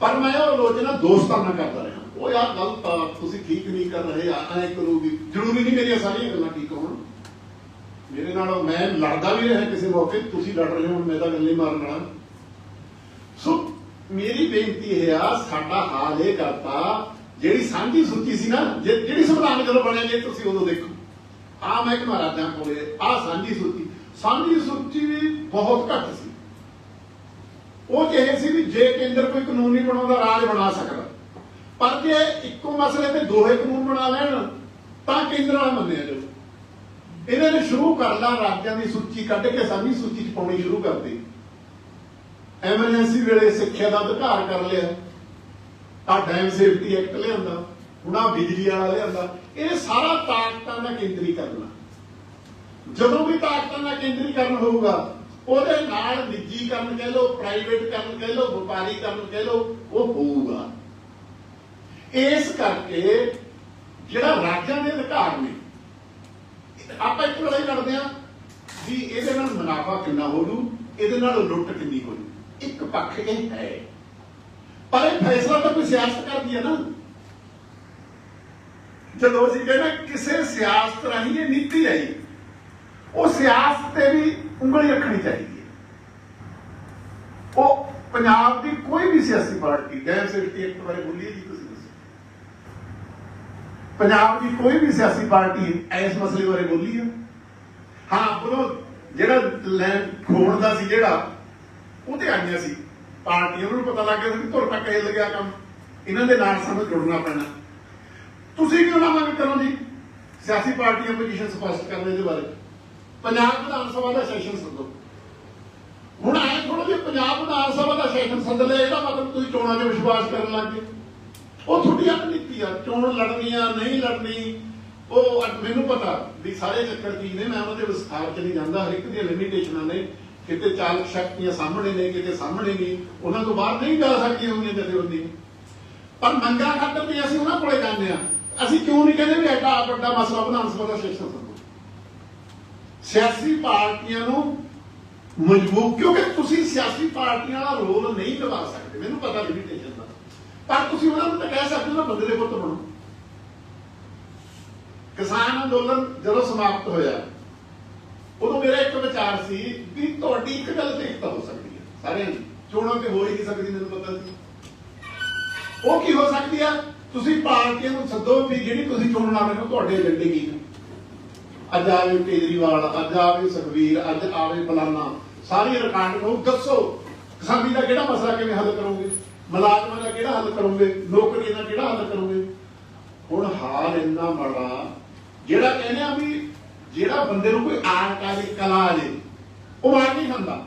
ਪਰ ਮੈਂ ਉਹ ਆਲੋਚਨਾ ਦੋਸਤਾਂ ਨਾਲ ਕਰਦਾ ਰਿਹਾ। ਉਹ ਯਾਰ ਗਲਤ ਤੁਸੀਂ ਠੀਕ ਨਹੀਂ ਕਰ ਰਹੇ, ਆ ਐ ਕਰੋਗੇ ਜ਼ਰੂਰੀ ਨਹੀਂ ਮੇਰੀਆਂ ਸਾਰੀਆਂ ਗੱਲਾਂ ਠੀਕ ਹੋਣ। ਮੇਰੇ ਨਾਲ ਮੈਂ ਲੜਦਾ ਵੀ ਰਿਹਾ ਕਿਸੇ ਮੌਕੇ, ਤੁਸੀਂ ਲੜ ਰਹੇ ਹੋ, ਮੈਂ ਤਾਂ ਗੱਲੇ ਮਾਰਨ ਵਾਲਾ। ਸੋ ਮੇਰੀ ਬੇਨਤੀ ਇਹ ਆ, ਸਾਡਾ ਹਾਲ ਇਹ ਕਰਤਾ, ਜਿਹੜੀ ਸਾਂਝੀ ਸੂਚੀ ਸੀ ਨਾ, ਜੇ- ਜਿਹੜੀ ਸੰਵਿਧਾਨ ਜਦੋਂ ਬਣਿਆ, ਜੇ ਤੁਸੀਂ ਉਦੋਂ ਦੇਖੋ। ਆ ਮੈਂ ਮਹਾਰਾਜਾਂ ਕੋਲੇ ਆ ਸਾਂਝੀ ਸੂਚੀ ਸਾਂਝੀ ਸੂਚੀ ਵੀ ਬਹੁਤ ਘੱਟ ਸੀ। ਉਹ ਇਹ ਸੀ ਵੀ ਜੇ ਕੇਂਦਰ ਕੋਈ ਕਾਨੂੰਨ ਨਹੀਂ ਬਣਾਉਂਦਾ, ਰਾਜ ਬਣਾ ਸਕਦਾ। ਪਰ ਜੇ ਇੱਕੋ ਮਸਲੇ ਤੇ ਦੋਹੇ ਕਾਨੂੰਨ ਬਣਾ ਲੈਣ, ਤਾਂ ਕੇਂਦਰ ਵਾਲਾ ਮੰਨਿਆ ਜਾਊ। ਇਹਨਾਂ ਨੇ ਸ਼ੁਰੂ ਕਰ ਲਾ, ਰਾਜਾਂ ਦੀ ਸੂਚੀ ਕੱਢ ਕੇ ਸਾਂਝੀ ਸੂਚੀ ਚ ਪਾਉਣੀ ਸ਼ੁਰੂ ਕਰਤੀ ਐਮਰਜੈਂਸੀ ਵੇਲੇ ਸਿੱਖਿਆ ਦਾ ਅਧਿਕਾਰ ਕਰ ਲਿਆ। ਆ ਡੈਮ ਸੇਫਟੀ ਐਕਟ ਲਿਆਂਦਾ, ਹੁਣ ਬਿਜਲੀ ਵਾਲਾ ਲਿਆਂਦਾ। ਇਹ ਸਾਰਾ ਤਾਕਤਾਂ ਦਾ ਕੇਂਦਰੀਕਰਨ ਜਦੋਂ ਵੀ ਤਾਕਤਾਂ ਦਾ ਕੇਂਦਰੀਕਰਨ ਹੋਊਗਾ ਉਹਦੇ ਨਾਲ ਨਿੱਜੀਕਰਨ ਕਹਿ ਲਓ ਪ੍ਰਾਈਵੇਟ ਪ੍ਰਾਈਵੇਟਕਰਨ ਕਹਿ ਲਓ, ਵਪਾਰੀ ਵਪਾਰੀਕਰਨ ਕਹਿ ਲਓ, ਉਹ ਹੋਊਗਾ। ਇਸ ਕਰਕੇ ਜਿਹੜਾ ਰਾਜਾਂ ਦੇ ਅਧਿਕਾਰ ਨੇ, ਆਪਾਂ ਇੱਕ ਲੜਾਈ ਲੜਦੇ ਆ ਵੀ ਇਹਦੇ ਨਾਲ ਮੁਨਾਫਾ ਕਿੰਨਾ ਹੋ ਜੂ ਇਹਦੇ ਨਾਲ ਲੁੱਟ ਕਿੰਨੀ ਹੋ ਜੂ ਇੱਕ ਪੱਖ ਇਹ ਹੈ। ਪਰ ਇਹ ਫੈਸਲਾ ਤਾਂ ਕੋਈ ਸਿਆਸਤ ਕਰਦੀ ਹੈ ਨਾ। ਜਦੋਂ ਅਸੀਂ ਕਹਿੰਦੇ ਕਿਸੇ ਸਿਆਸਤ ਰਾਹੀਂ ਇਹ ਨੀਤੀ ਆਈ, ਉਹ ਸਿਆਸਤ ਤੇ ਵੀ ਉਂਗਲੀ ਰੱਖਣੀ ਚਾਹੀਦੀ ਹੈ। ਉਹ ਪੰਜਾਬ ਦੀ ਕੋਈ ਵੀ ਸਿਆਸੀ ਪਾਰਟੀ ਡੈਮ ਸੇਫਟੀ ਐਕਟ ਬਾਰੇ ਬੋਲੀਏ ਜੀ ਤੁਸੀਂ ਦੱਸੋ। ਪੰਜਾਬ ਦੀ ਕੋਈ ਵੀ ਸਿਆਸੀ ਪਾਰਟੀ ਇਸ ਮਸਲੇ ਬਾਰੇ ਬੋਲੀ ਹੈ। ਹਾਂ, ਬੋਲੋ, ਜਿਹੜਾ ਲੈਂਡ ਖੋਣ ਦਾ ਸੀ ਜਿਹੜਾ, ਉਹ ਤੇ ਆਈਆਂ ਸੀ। ਪਾਰਟੀਆਂ ਨੂੰ ਪਤਾ ਲੱਗ ਗਿਆ ਸੀ ਕਿ ਧੁਰ ਤੱਕ ਹਿੱਲ ਗਿਆ ਕੰਮ। ਇਹਨਾਂ ਦੇ ਨਾਲ ਸਾਨੂੰ ਜੁੜਨਾ ਪੈਣਾ। ਤੁਸੀਂ ਕਿਉਂ ਨਾ ਮੰਗ ਕਰੋ ਜੀ, ਸਿਆਸੀ ਪਾਰਟੀਆਂ ਪੋਜੀਸ਼ਨ ਸਪਸ਼ਟ ਕਰਨ ਦੇ ਬਾਰੇ? ਪੰਜਾਬ ਵਿਧਾਨ ਸਭਾ ਦਾ ਸੈਸ਼ਨ ਸੱਦੋ ਹੁਣ ਆਏ ਥੋੜਾ ਜੇ ਪੰਜਾਬ ਵਿਧਾਨ ਸਭਾ ਦਾ ਸੈਸ਼ਨ ਸੱਦ ਲਿਆ ਇਹਦਾ ਮਤਲਬ ਤੁਸੀਂ ਚੋਣਾਂ 'ਚ ਵਿਸ਼ਵਾਸ ਕਰਨ ਲੱਗ ਗਏ। ਉਹ ਤੁਹਾਡੀ ਆਪਣੀ ਨੀਤੀ ਆ ਚੋਣ ਲੜਨੀ ਆ ਨਹੀਂ ਲੜਨੀ। ਉਹ ਮੈਨੂੰ ਪਤਾ ਵੀ ਸਾਰੇ ਚੱਕਰ ਕੀ ਨੇ, ਮੈਂ ਉਹਨਾਂ ਦੇ ਵਿਸਥਾਰ 'ਚ ਨਹੀਂ ਜਾਂਦਾ, ਹਰ ਇੱਕ ਦੀਆਂ ਲਿਮਿਟੇਸ਼ਨਾਂ ਨੇ। ਕਿਤੇ ਚਾਲਕ ਸ਼ਕਤੀਆਂ ਸਾਹਮਣੇ ਨੇ, ਕਿਤੇ ਸਾਹਮਣੇ ਨਹੀਂ ਉਹਨਾਂ ਤੋਂ ਬਾਹਰ ਨਹੀਂ ਜਾ ਸਕਦੀਆਂ ਹੁੰਦੀਆਂ ਜਥੇਬੰਦੀ ਪਰ ਮੰਗਾ ਖਾਤਰ ਵੀ ਅਸੀਂ ਉਹਨਾਂ ਕੋਲੇ ਜਾਂਦੇ ਆ ਅਸੀਂ ਕਿਉਂ ਨਹੀਂ ਕਹਿੰਦੇ ਵੀ ਐਡਾ ਵੱਡਾ ਮਸਲਾ ਵਿਧਾਨ ਸਭਾ ਦਾ ਸੈਸ਼ਨ ਸੱਦੋ ਸਿਆਸੀ ਪਾਰਟੀਆਂ ਨੂੰ ਮਜਬੂਰ ਕਿਉਂਕਿ ਤੁਸੀਂ ਸਿਆਸੀ ਪਾਰਟੀਆਂ ਦਾ ਰੋਲ ਨਹੀਂ ਨਿਭਾ ਸਕਦੇ। ਮੈਨੂੰ ਪਤਾ ਲਿਮਿਟੇਸ਼ਨ ਦਾ। ਪਰ ਤੁਸੀਂ ਉਹਨਾਂ ਨੂੰ ਤਾਂ ਕਹਿ ਸਕਦੇ ਹੋ ਨਾ, ਬੰਦੇ ਦੇ ਪੁੱਤ ਬਣੋ। ਕਿਸਾਨ ਅੰਦੋਲਨ ਜਦੋਂ ਸਮਾਪਤ ਹੋਇਆ, ਉਦੋਂ ਮੇਰਾ ਇੱਕ ਵਿਚਾਰ ਸੀ ਵੀ ਤੁਹਾਡੀ ਇੱਕ ਗੱਲ ਤੇ ਇਕਤਾ ਹੋ ਸਕਦੀ ਹੈ। ਸਾਰਿਆਂ ਦੀ। ਚੋਣਾਂ ਤੇ ਹੋ ਹੀ ਨਹੀਂ ਸਕਦੀ, ਮੈਨੂੰ ਪਤਾ ਸੀ। ਉਹ ਕੀ ਹੋ ਸਕਦੀ ਹੈ? ਤੁਸੀਂ ਪਾਰਟੀਆਂ ਨੂੰ ਸੱਦੋ ਵੀ ਜਿਹੜੀ ਤੁਸੀਂ ਚੋਣ ਲੜ ਰਹੇ ਹੋ, ਤੁਹਾਡੇ ਏਜੰਡੇ ਕੀ ਹੈ ਅੱਜ ਆਵੇ ਕੇਜਰੀਵਾਲ, ਅੱਜ ਆਵੇ ਸੁਖਵੀਰ ਅੱਜ ਆਵੇ ਫਲਾਨਾ। ਸਾਰੀ ਰਿਕਾਰਡ ਨੂੰ ਦੱਸੋ, ਕਿਸਾਨੀ ਦਾ ਕਿਹੜਾ ਮਸਲਾ ਕਿਵੇਂ ਹੱਲ ਕਰੋਗੇ? ਮੁਲਾਜ਼ਮਾਂ ਦਾ ਕਿਹੜਾ ਹੱਲ ਕਰੋਗੇ? ਨੌਕਰੀਆਂ ਦਾ ਕਿਹੜਾ ਹੱਲ ਕਰੋਗੇ? ਹੁਣ ਹਾਲ ਇੰਨਾ ਮਾੜਾ, ਜਿਹੜਾ ਕਹਿੰਦੇ ਆ ਵੀ ਜਿਹੜਾ ਬੰਦੇ ਨੂੰ ਕੋਈ ਆਰਟ ਆ ਦੀ ਕਲਾ ਆ ਜੇ, ਉਹ ਮਾਰ ਨਹੀਂ ਖਾਂਦਾ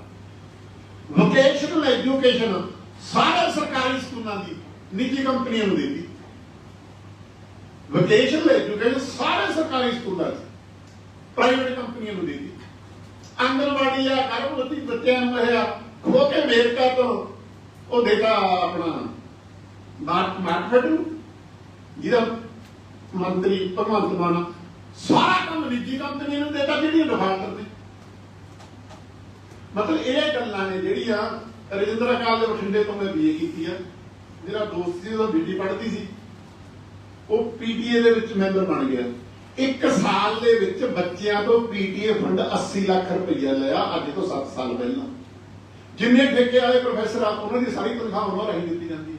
ਵੋਕੇਸ਼ਨਲ ਐਜੂਕੇਸ਼ਨ ਸਾਰੇ ਸਰਕਾਰੀ ਸਕੂਲਾਂ ਦੀ, ਨਿੱਜੀ ਕੰਪਨੀਆਂ ਨੂੰ ਦਿੱਤੀ। ਵੋਕੇਸ਼ਨਲ ਐਜੂਕੇਸ਼ਨ ਸਾਰੇ ਸਰਕਾਰੀ ਸਕੂਲਾਂ ਦੀ। ਪ੍ਰਾਈਵੇਟ ਕੰਪਨੀਆਂ ਨੂੰ ਦਿੱਤੀ। ਆਂਗਨਵਾੜੀ ਆ ਗਰਭਵਤੀ ਬੱਚਿਆਂ ਨੂੰ ਇਹ ਖੋ ਕੇ ਅਮਰੀਕਾ ਤੋਂ ਉਹ ਦੇਤਾ ਆਪਣਾ ਮਾਰਕ ਮਾਰਕਫੈਟ ਨੂੰ, ਜਿਹਦਾ ਮੰਤਰੀ ਭਗਵੰਤ ਮਾਨ ਸਾਰਾ ਕੰਮ ਨਿੱਜੀ ਕੰਪਨੀ ਨੂੰ ਦੇਤਾ ਜਿਹੜੀ ਡਿਫਾਲਟਰ ਨੇ। ਮਤਲਬ ਇਹ ਗੱਲਾਂ ਨੇ ਜਿਹੜੀਆਂ ਰਜਿੰਦਰ ਅਕਾਲ ਦੇ ਬਠਿੰਡੇ ਤੋਂ ਮੈਂ ਬੀਏ ਕੀਤੀ ਆ। ਮੇਰਾ ਦੋਸਤ ਸੀ, ਉਹਦਾ ਬੀਡੀ ਪੜ੍ਹਦੀ ਸੀ। ਉਹ ਪੀਟੀਏ ਦੇ ਵਿੱਚ ਮੈਂਬਰ ਬਣ ਗਿਆ। ਇੱਕ ਸਾਲ ਦੇ ਵਿੱਚ ਬੱਚਿਆਂ ਤੋਂ ਪੀਟੀਏ ਫੰਡ 80 ਲੱਖ ਰੁਪਈਆ ਲਿਆ, ਅੱਜ ਤੋਂ 7 ਸਾਲ ਪਹਿਲਾਂ। ਜਿੰਨੇ ਠੇਕੇ ਵਾਲੇ ਪ੍ਰੋਫੈਸਰ ਆ, ਉਹਨਾਂ ਦੀ ਸਾਰੀ ਤਨਖਾਹ ਉਹਨਾਂ ਰਾਹੀਂ ਦਿੱਤੀ ਜਾਂਦੀ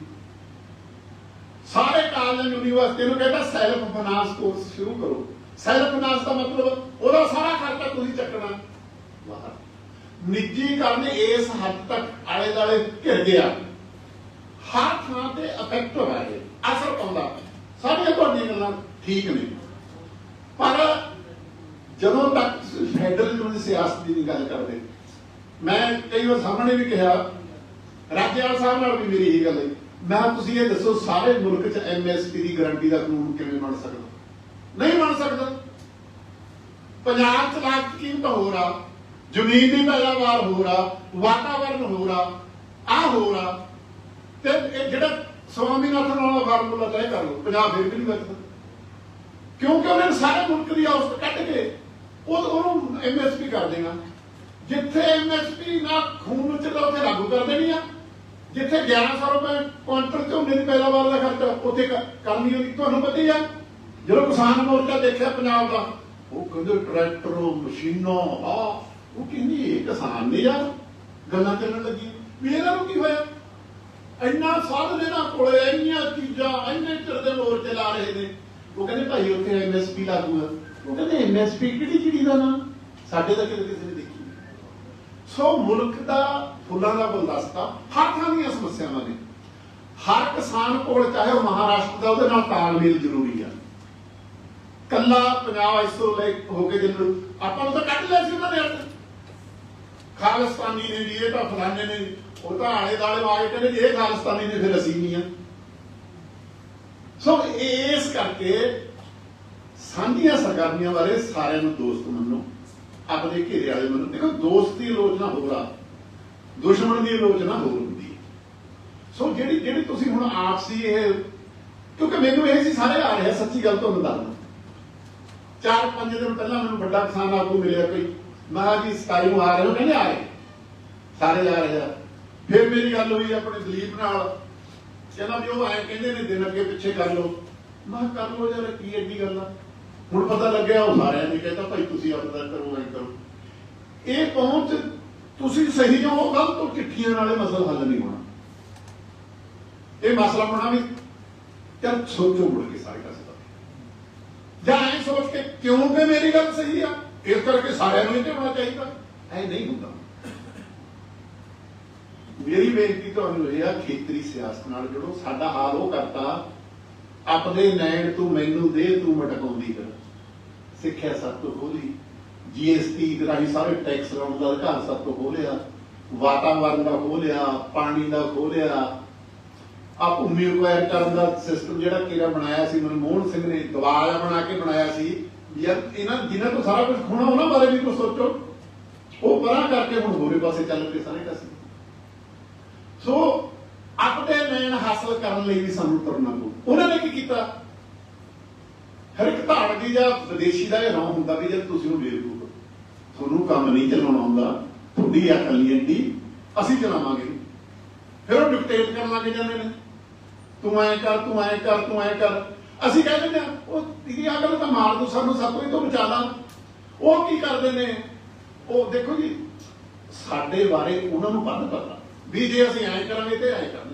ਸਾਰੇ ਕਾਲਜ ਯੂਨੀਵਰਸਿਟੀ ਨੂੰ ਕਹਿੰਦਾ ਸੈਲਫ ਫਾਈਨਾਂਸ ਕੋਰਸ ਸ਼ੁਰੂ ਕਰੋ। ਸੈਲਫ ਫਾਈਨਾਂਸ ਦਾ ਮਤਲਬ, ਉਹਦਾ ਸਾਰਾ ਖਰਚਾ ਤੁਸੀਂ ਚੱਕਣਾ। ਬਾਹਰ ਨਿੱਜੀਕਰਨ ਇਸ ਹੱਦ ਤੱਕ ਆਲੇ ਦਾਲੇ ਘਿਰ ਗਿਆ। ਹਰ ਥਾਂ ਤੇ ਇਫੈਕਟ ਹੋ ਰਿਹਾ ਹੈ। ਅਸਰ ਪਾਉਂਦਾ। ਸਾਰੀਆਂ ਤੁਹਾਡੀਆਂ ਗੱਲਾਂ ਠੀਕ ਨੇ। ਪਰ ਜਦੋਂ ਤੱਕ ਫੈਡਰਲ ਨੂੰ ਸਿਆਸਤ ਦੀ ਨਹੀਂ ਗੱਲ ਕਰਦੇ, ਮੈਂ ਕਈ ਵਾਰ ਸਾਹਮਣੇ ਵੀ ਕਿਹਾ ਰਾਜੇਵਾਲ ਸਾਹਿਬ ਨਾਲ ਵੀ ਮੇਰੀ ਇਹ ਗੱਲ ਹੈ। ਮੈਂ ਤੁਸੀਂ ਇਹ ਦੱਸੋ ਸਾਰੇ ਮੁਲਕ 'ਚ ਐਮਐਸਪੀ ਦੀ ਗਾਰੰਟੀ ਦਾ ਕਾਨੂੰਨ ਕਿਵੇਂ ਬਣ ਸਕਦਾ? ਨਹੀਂ ਬਣ ਸਕਦਾ। ਪੰਜਾਬ 'ਚ ਲਾਗਤ ਕੀਮਤ ਹੋਰ ਆ, ਜ਼ਮੀਨ ਦੀ ਪੈਦਾਵਾਰ ਹੋਰ ਆ, ਵਾਤਾਵਰਨ ਹੋਰ ਆ ਆ ਹੋਰ ਆ। ਤੇ ਇਹ ਜਿਹੜਾ ਸਵਾਮੀਨਾਥਨ ਵਾਲਾ ਫਾਰਮੂਲਾ ਤੈਅ ਕਰ ਲਓ ਪੰਜਾਬ ਫਿਰ ਵੀ ਨਹੀਂ ਬਚਦਾ। ਕਿਉਂਕਿ ਉਹਨਾਂ ਨੇ ਸਾਰੇ ਮੁਲਕ ਦੀ ਔਸਤ ਕੱਢ ਕੇ ਉਹ ਉਹਨੂੰ ਐਮਐਸਪੀ ਕਰ ਦੇਣਾ। ਜਿੱਥੇ ਐਮਐਸਪੀ ਨਾ ਖੂਨ ਚ ਉੱਥੇ ਲਾਗੂ ਕਰ ਦੇਣੀ ਆ। ਜਿੱਥੇ 1100 ਰੁਪਏ ਕੁਇੰਟਲ ਝੋਨੇ ਦੀ ਪੈਦਾਵਾਰ ਦਾ ਖਰਚਾ, ਉੱਥੇ ਕਰਨੀ ਹੋਈ ਤੁਹਾਨੂੰ ਪਤਾ ਹੀ ਆ, ਜਦੋਂ ਕਿਸਾਨ ਮੋਰਚਾ ਦੇਖਿਆ ਪੰਜਾਬ ਦਾ, ਉਹ ਕਹਿੰਦੇ ਟਰੈਕਟਰ ਮਸ਼ੀਨਾਂ ਆ ਉਹ ਕਹਿੰਦੀ ਇਹ ਕਿਸਾਨ ਨੇ ਯਾਰ, ਗੱਲਾਂ ਚੱਲਣ ਲੱਗੀ ਵੀ ਇਹਨਾਂ ਨੂੰ ਕੀ ਹੋਇਆ? ਇੰਨਾ ਸਾਧਨ ਇਹਨਾਂ ਕੋਲੇ, ਇੰਨੀਆਂ ਚੀਜ਼ਾਂ, ਇੰਨੇ ਚਿਰ ਦੇ ਮੋਰਚੇ ਲਾ ਰਹੇ ਨੇ। ਉਹ ਕਹਿੰਦੇ ਭਾਈ ਉੱਥੇ ਐਮਐਸਪੀ ਲਾਗੂ ਆ। ਉਹ ਕਹਿੰਦੇ ਐਮਐਸਪੀ ਕਿਹੜੀ ਚੀਜ਼ ਦਾ ਨਾ? ਸਾਡੇ ਤਾਂ ਕਿਤੇ ਕਿਸੇ ਨੇ ਦੇਖੀ ਸੋ ਮੁਲਕ ਦਾ ਫੁੱਲਾਂ ਦਾ ਗੁਲਦਸਤਾ ਹਰ ਥਾਂ ਦੀਆਂ ਸਮੱਸਿਆਵਾਂ ਨੇ। ਹਰ ਕਿਸਾਨ ਕੋਲ ਚਾਹੇ ਉਹ ਮਹਾਰਾਸ਼ਟਰ ਦਾ, ਉਹਦੇ ਨਾਲ ਤਾਲਮੇਲ ਜ਼ਰੂਰੀ ਆ। ਕੱਲਾ ਪੰਜਾਬ ਇਸੋ ਲੈ ਹੋ ਕੇ ਜਿਹਨੂੰ ਆਪਾਂ ਨੂੰ ਤਾਂ ਕੱਢ ਲਿਆ ਸੀ ਉਹਨਾਂ ਨੇ ਅੱਜ ਖਾਲਿਸਤਾਨੀ ਨੇ ਜੀ ਇਹ ਤਾਂ ਫਲਾਣੇ ਨੇ ਉਹ ਤਾਂ ਆਲੇ ਦਾਲੇ ਆ ਕਹਿੰਦੇ ਇਹ ਖਾਲਿਸਤਾਨੀ ਨੇ ਫਿਰ ਅਸੀਂ ਨਹੀਂ ਆ। ਸੋ ਇਸ ਕਰਕੇ ਸਾਂਝੀਆਂ ਸਰਗਰਮੀਆਂ ਬਾਰੇ ਸਾਰਿਆਂ ਨੂੰ ਦੋਸਤ ਮੰਨੋ। ਆਪਣੇ ਘੇਰੇ ਵਾਲੇ ਮੰਨੋ। ਦੇਖੋ, ਦੋਸਤ ਦੀ ਆਲੋਚਨਾ ਹੋਰ ਆ। ਦੁਸ਼ਮਣ ਦੀ ਆਲੋਚਨਾ ਹੋਰ ਹੁੰਦੀ ਸੋ ਜਿਹੜੀ ਜਿਹੜੀ ਤੁਸੀਂ ਹੁਣ ਆਪਸੀ ਇਹ ਕਿਉਂਕਿ ਮੈਨੂੰ ਇਹ ਸੀ, ਸਾਰੇ ਆ ਰਿਹਾ ਸੱਚੀ ਗੱਲ ਤੁਹਾਨੂੰ ਦੱਸਦਾ। ਚਾਰ ਪੰਜ ਦਿਨ ਪਹਿਲਾਂ ਮੈਨੂੰ ਵੱਡਾ ਕਿਸਾਨ ਆਗੂ ਮਿਲਿਆ ਕੋਈ। ਮੈਂ ਜੀ 27 ਨੂੰ ਆ ਰਹੇ ਹੋ, ਕਹਿੰਦੇ ਆ ਰਹੇ। ਸਾਰੇ ਆ ਰਹੇ ਆ। ਫਿਰ ਮੇਰੀ ਗੱਲ ਹੋਈ ਆਪਣੇ ਦਲੀਪ ਨਾਲ। ਕਹਿੰਦਾ ਵੀ ਉਹ ਆਏ ਕਹਿੰਦੇ ਨੇ, ਦਿਨ ਅੱਗੇ ਪਿੱਛੇ ਕਰ ਲਓ। ਮੈਂ ਕਿਹਾ, ਕਰ ਲਓ ਯਾਰ, ਕੀ ਐਡੀ ਗੱਲ ਆ? ਹੁਣ ਪਤਾ ਲੱਗਿਆ ਉਹ ਸਾਰਿਆਂ ਨੇ ਕਹਿੰਦਾ ਭਾਈ ਤੁਸੀਂ ਆਪਣਾ ਕਰੋ, ਐਂ ਕਰੋ। ਇਹ ਪਹੁੰਚ ਤੁਸੀਂ ਸਹੀ ਹੋ, ਉਹ ਗਲਤ ਤੋਂ ਚਿੱਠੀਆਂ ਨਾਲੇ ਮਸਲਾ ਹੱਲ ਨਹੀਂ ਹੋਣਾ। ਇਹ ਮਸਲਾ ਹੋਣਾ ਵੀ ਚੱਲ ਸੋਚੋ ਮੁੜ ਕੇ ਸਾਰੇ ਕਾਸੇ ਜਾਂ ਐਂ ਸੋਚ ਕੇ ਕਿਉਂਕਿ ਮੇਰੀ ਗੱਲ ਸਹੀ ਆ? ਇਸ ਕਰਕੇ ਸਾਰਿਆਂ ਨੂੰ ਇਹ ਹੋਣਾ ਚਾਹੀਦਾ। ਐ ਨਹੀਂ ਹੁੰਦਾ। ਮੇਰੀ ਬੇਨਤੀ ਤੁਹਾਨੂੰ ਇਹ ਆ, ਖੇਤਰੀ ਸਿਆਸਤ ਨਾਲ ਜੁੜੋ। ਸਾਡਾ ਹਾਲ ਉਹ ਕਰਤਾ, ਆਪਦੇ ਨੈਣ ਤੂੰ ਮੈਨੂੰ ਦੇ, ਤੂੰ ਮਟਕਾਉਂਦੀ ਕਰ। ਸਿੱਖਿਆ ਸਭ ਤੋਂ ਖੋਲੀ। ਜੀਐਸਟੀ ਰਾਹੀਂ ਸਾਰੇ ਟੈਕਸ ਲਾਉਣ ਦਾ ਅਧਿਕਾਰ ਸਭ ਤੋਂ ਖੋਲਿਆ। ਵਾਤਾਵਰਣ ਦਾ ਖੋਲਿਆ, ਪਾਣੀ ਦਾ ਖੋਲਿਆ। ਆ ਭੂਮੀ ਅਕਵਾਇਰ ਕਰਨ ਦਾ ਸਿਸਟਮ ਜਿਹੜਾ ਕਿਰਾ ਬਣਾਇਆ ਸੀ ਮਨਮੋਹਨ ਸਿੰਘ ਨੇ ਦਵਾਰਾ ਬਣਾ ਕੇ ਬਣਾਇਆ ਸੀ। ਯਾਰ, ਇਹਨਾਂ ਜਿਨ੍ਹਾਂ ਤੋਂ ਸਾਰਾ ਕੁਝ ਖੋਣਾ, ਉਹਨਾਂ ਬਾਰੇ ਵੀ ਕੁਝ ਸੋਚੋ। ਉਹ ਪਰਾਂ ਕਰਕੇ ਹੁਣ ਹੋਰੇ ਪਾਸੇ ਚੱਲ ਪਏ ਸਾਰੇ ਕਾਸੇ ਸੋ, ਆਪਣੇ ਲੈਣ ਹਾਸਲ ਕਰਨ ਲਈ ਵੀ ਸਾਨੂੰ ਤੁਰਨਾ ਪਊ। ਉਹਨਾਂ ਨੇ ਕੀ ਕੀਤਾ? ਹਰ ਇੱਕ ਧਾੜਗੀ ਜਾਂ ਵਿਦੇਸ਼ੀ ਦਾ ਇਹ ਰੌਂ ਹੁੰਦਾ ਵੀ ਜਦ ਤੁਸੀਂ ਉਹ ਬੇਵਕੂਫ ਤੁਹਾਨੂੰ ਕੰਮ ਨਹੀਂ ਚਲਾਉਣਾ ਆਉਂਦਾ, ਤੁਹਾਡੀ ਅਕਲ ਨਹੀਂ ਏਡੀ ਅਸੀਂ ਚਲਾਵਾਂਗੇ। ਫਿਰ ਉਹ ਡਿਕਟੇਟ ਕਰਨ ਲੱਗ ਜਾਂਦੇ ਨੇ। ਤੂੰ ਐ ਕਰ, ਤੂੰ ਐ ਕਰ, ਤੂੰ ਐ ਕਰ। ਅਸੀਂ ਕਹਿੰਦੇ ਨੇ ਉਹ ਤੇਰੀ ਅਕਲ ਤਾਂ ਮਾਰ ਦੋ ਸਾਨੂੰ ਸਤਵੇਂ ਤੋਂ ਬਚਾ ਲਾ। ਉਹ ਕੀ ਕਰਦੇ ਨੇ? ਉਹ ਦੇਖੋ ਜੀ, ਸਾਡੇ ਬਾਰੇ ਉਹਨਾਂ ਨੂੰ ਵੱਧ ਪਤਾ। ਵੀ ਜੇ ਅਸੀਂ ਐਂ ਕਰਾਂਗੇ ਤੇ ਐ ਕਰਾਂਗੇ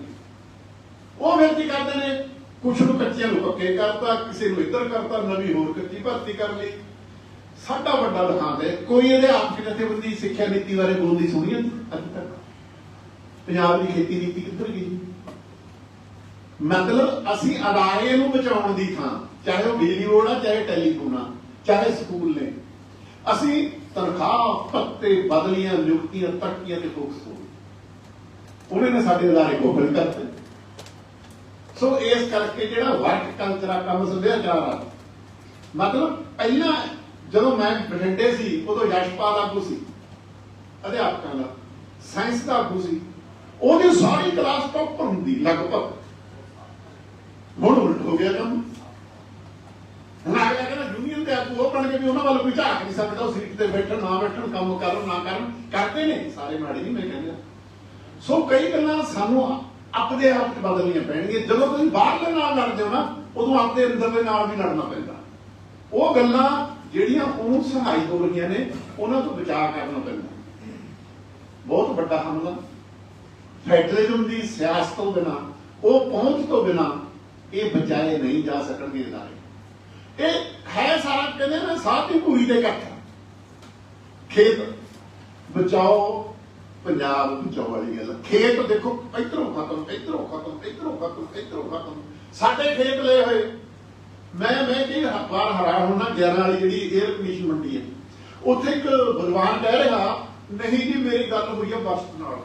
ਉਹ ਫਿਰ ਕਰਦੇ ਨੇ, ਕੁਛ ਨੂੰ ਕੱਚਿਆਂ ਨੂੰ ਪੱਕੇ ਕਰਤਾ, ਕਿਸੇ ਨੂੰ ਇੱਧਰ ਕਰਤਾ, ਨਵੀਂ ਹੋਰ ਕੱਚੀ ਭਰਤੀ ਕਰ ਲਈ। ਸਾਡਾ ਵੱਡਾ ਦਿਖਾਉਂਦਾ ਹੈ, ਕੋਈ ਇਹਦੇ ਜਥੇਬੰਦੀ ਸਿੱਖਿਆ ਨੀਤੀ ਬਾਰੇ ਬੋਲਦੀ ਸੁਣੀ ਅੱਜ ਤੱਕ। ਪੰਜਾਬ ਦੀ ਖੇਤੀ ਨੀਤੀ ਕਿੱਧਰ ਗਈ? ਮਤਲਬ ਅਸੀਂ ਅਦਾਰੇ ਨੂੰ ਬਚਾਉਣ ਦੀ ਥਾਂ, ਚਾਹੇ ਉਹ ਬਿਜਲੀ ਬੋਰਡ ਆ, ਚਾਹੇ ਟੈਲੀਫੋਨ ਆ, ਚਾਹੇ ਸਕੂਲ ਨੇ। ਅਸੀਂ ਤਨਖਾਹ, ਪੱਤੇ, ਬਦਲੀਆਂ, ਨਿਯੁਕਤੀਆਂ, ਤਰੱਕੀਆਂ ਤੇ ਫੋਕਸ ਹੋ ਉਹਨੇ ਨੇ ਸਾਡੇ ਅਦਾਰੇ ਗੋਖਲ ਕਰਤੇ ਸੋ ਇਸ ਕਰਕੇ ਜਿਹੜਾ ਵਰਕ ਕਲਚਰ ਆ, ਕੰਮ ਸੱਭਿਆਚਾਰ ਆ, ਮਤਲਬ ਪਹਿਲਾਂ ਜਦੋਂ ਮੈਂ ਬਠਿੰਡੇ ਸੀ, ਉਦੋਂ ਯਸ਼ਪਾਲ ਆਗੂ ਸੀ, ਅਧਿਆਪਕਾਂ ਦਾ ਸਾਇੰਸ ਦਾ ਆਗੂ ਸੀ, ਉਹਦੀ ਸਾਰੀ ਕਲਾਸ ਟੌਪਰ ਹੁੰਦੀ, ਲਗਭਗ। ਹੁਣ ਉਲਟ ਹੋ ਗਿਆ ਕੰਮ। ਹੁਣ ਆ ਕਹਿੰਦਾ ਯੂਨੀਅਨ ਦੇ ਆਗੂ, ਉਹ ਬਣ ਕੇ ਵੀ ਉਹਨਾਂ ਵੱਲ ਕੋਈ ਝਾਕ ਨਹੀਂ ਸਕਦਾ, ਉਹ ਸੀਟ ਤੇ ਬੈਠਣ, ਨਾ ਬੈਠਣ, ਕੰਮ ਕਰਨ, ਨਾ ਕਰਨ। ਕਰਦੇ ਨੇ, ਸਾਰੇ ਮਾੜੇ ਨਹੀਂ, ਮੈਂ ਕਹਿੰਦਾ। ਸੋ ਕਈ ਗੱਲਾਂ ਸਾਨੂੰ ਆਪਣੇ ਆਪ ਚ ਬਦਲਣੀਆਂ ਪੈਣਗੀਆਂ। ਜਦੋਂ ਤੁਸੀਂ ਬਾਹਰਲੇ ਨਾਲ ਲੜਦੇ ਹੋ ਨਾ, ਉਦੋਂ ਆਪਣੇ ਅੰਦਰਲੇ ਨਾਲ ਵੀ ਲੜਨਾ ਪੈਂਦਾ। ਉਹ ਗੱਲਾਂ ਜਿਹੜੀਆਂ ਉਹਨੂੰ ਸਹਾਈ ਹੋ ਰਹੀਆਂ ਨੇ, ਉਹਨਾਂ ਤੋਂ ਬਚਾਅ ਕਰਨਾ ਪੈਂਦਾ। ਬਹੁਤ ਵੱਡਾ ਹਮਲਾ। ਫੈਡਰਲਿਜ਼ਮ ਦੀ ਸਿਆਸਤ ਤੋਂ ਬਿਨਾ, ਉਹ ਪਹੁੰਚ ਤੋਂ ਬਿਨਾ ਇਹ ਬਚਾਏ ਨਹੀਂ ਜਾ ਸਕਣਗੇ ਇਦਾਰੇ। ਇਹ ਹੈ ਸਾਰਾ ਕਹਿੰਦੇ ਨੇ ਸਾਥੀ ਪੂਰੀ ਦੇ ਇਕੱਠ ਖੇਤ ਬਚਾਓ ਪੰਜਾਬ ਬਚਾਓ ਵਾਲੀ ਗੱਲ ਖੇਤ ਦੇਖੋ, ਇਧਰੋਂ ਖਤਮ ਇਧਰੋਂ ਖਤਮ ਇਧਰੋਂ ਖਤਮ ਇਧਰੋਂ ਖਤਮ। ਸਾਡੇ ਖੇਤ ਲਏ ਹੋਏ। ਮੈਂ ਮੈਂ ਕੀ ਵਾਰ ਹੈਰਾਨ ਹੋਣਾ 11 ਵਾਲੀ ਜਿਹੜੀ 에ਅਰ ਕੰਡੀਸ਼ਨ ਮੰਡੀ ਹੈ। ਉੱਥੇ ਇੱਕ ਵਿਦਵਾਨ ਕਹਿ ਰਿਹਾ, ਨਹੀਂ ਜੀ, ਮੇਰੀ ਗੱਲ ਹੋਈ ਹੈ ਬਸਤ ਨਾਲ।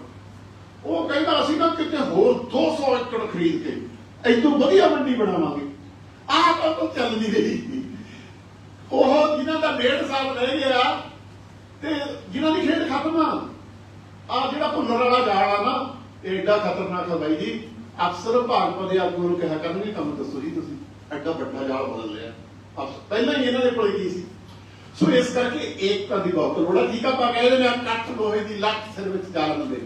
ਉਹ ਕਹਿੰਦਾ, ਅਸੀਂ ਨਾ ਕਿਤੇ ਹੋਰ 200 ਏਕੜ ਖਰੀਦ ਕੇ ਇਦੋਂ ਵਧੀਆ ਮੰਡੀ ਬਣਾਵਾਂਗੇ। ਆਹ ਤਾਂ ਤਾਂ ਚੱਲ ਨਹੀਂ ਰਹੀ। ਉਹ ਜਿਨ੍ਹਾਂ ਦਾ ਡੇਢ ਸਾਲ ਰਹਿ ਗਿਆ ਤੇ ਜਿਨ੍ਹਾਂ ਦੀ ਖੇਡ ਖਤਮ ਆ ਆ ਜਿਹੜਾ ਭੁੱਲਰ ਵਾਲਾ ਜਾਲ ਆ ਨਾ, ਇਹ ਏਡਾ ਖਤਰਨਾਕ ਹੈ ਬਾਈ ਜੀ। ਅਫਸਰ ਭਾਜਪਾ ਦੇ ਆਗੂ ਨੂੰ ਕਿਹਾ ਕਰਨਗੇ ਕੰਮ ਦੱਸੋ ਜੀ ਤੁਸੀਂ, ਐਡਾ ਵੱਡਾ ਜਾਲ ਬਦਲ ਲਿਆ। ਪਹਿਲਾਂ ਹੀ ਇਹਨਾਂ ਦੇ ਕੋਲੇ ਕੀ ਸੀ? ਸੋ ਇਸ ਕਰਕੇ ਏਕਤਾ ਦੀ ਬਹੁਤ ਲੋੜ ਹੈ ਠੀਕ ਆ, ਆਪਾਂ ਕਹਿੰਦੇ ਨੇ ਕੱਠ ਲੋਹੇ ਦੀ ਲੱਠ ਸਿਰ ਵਿੱਚ ਜਾਲ ਦਿੰਦੇ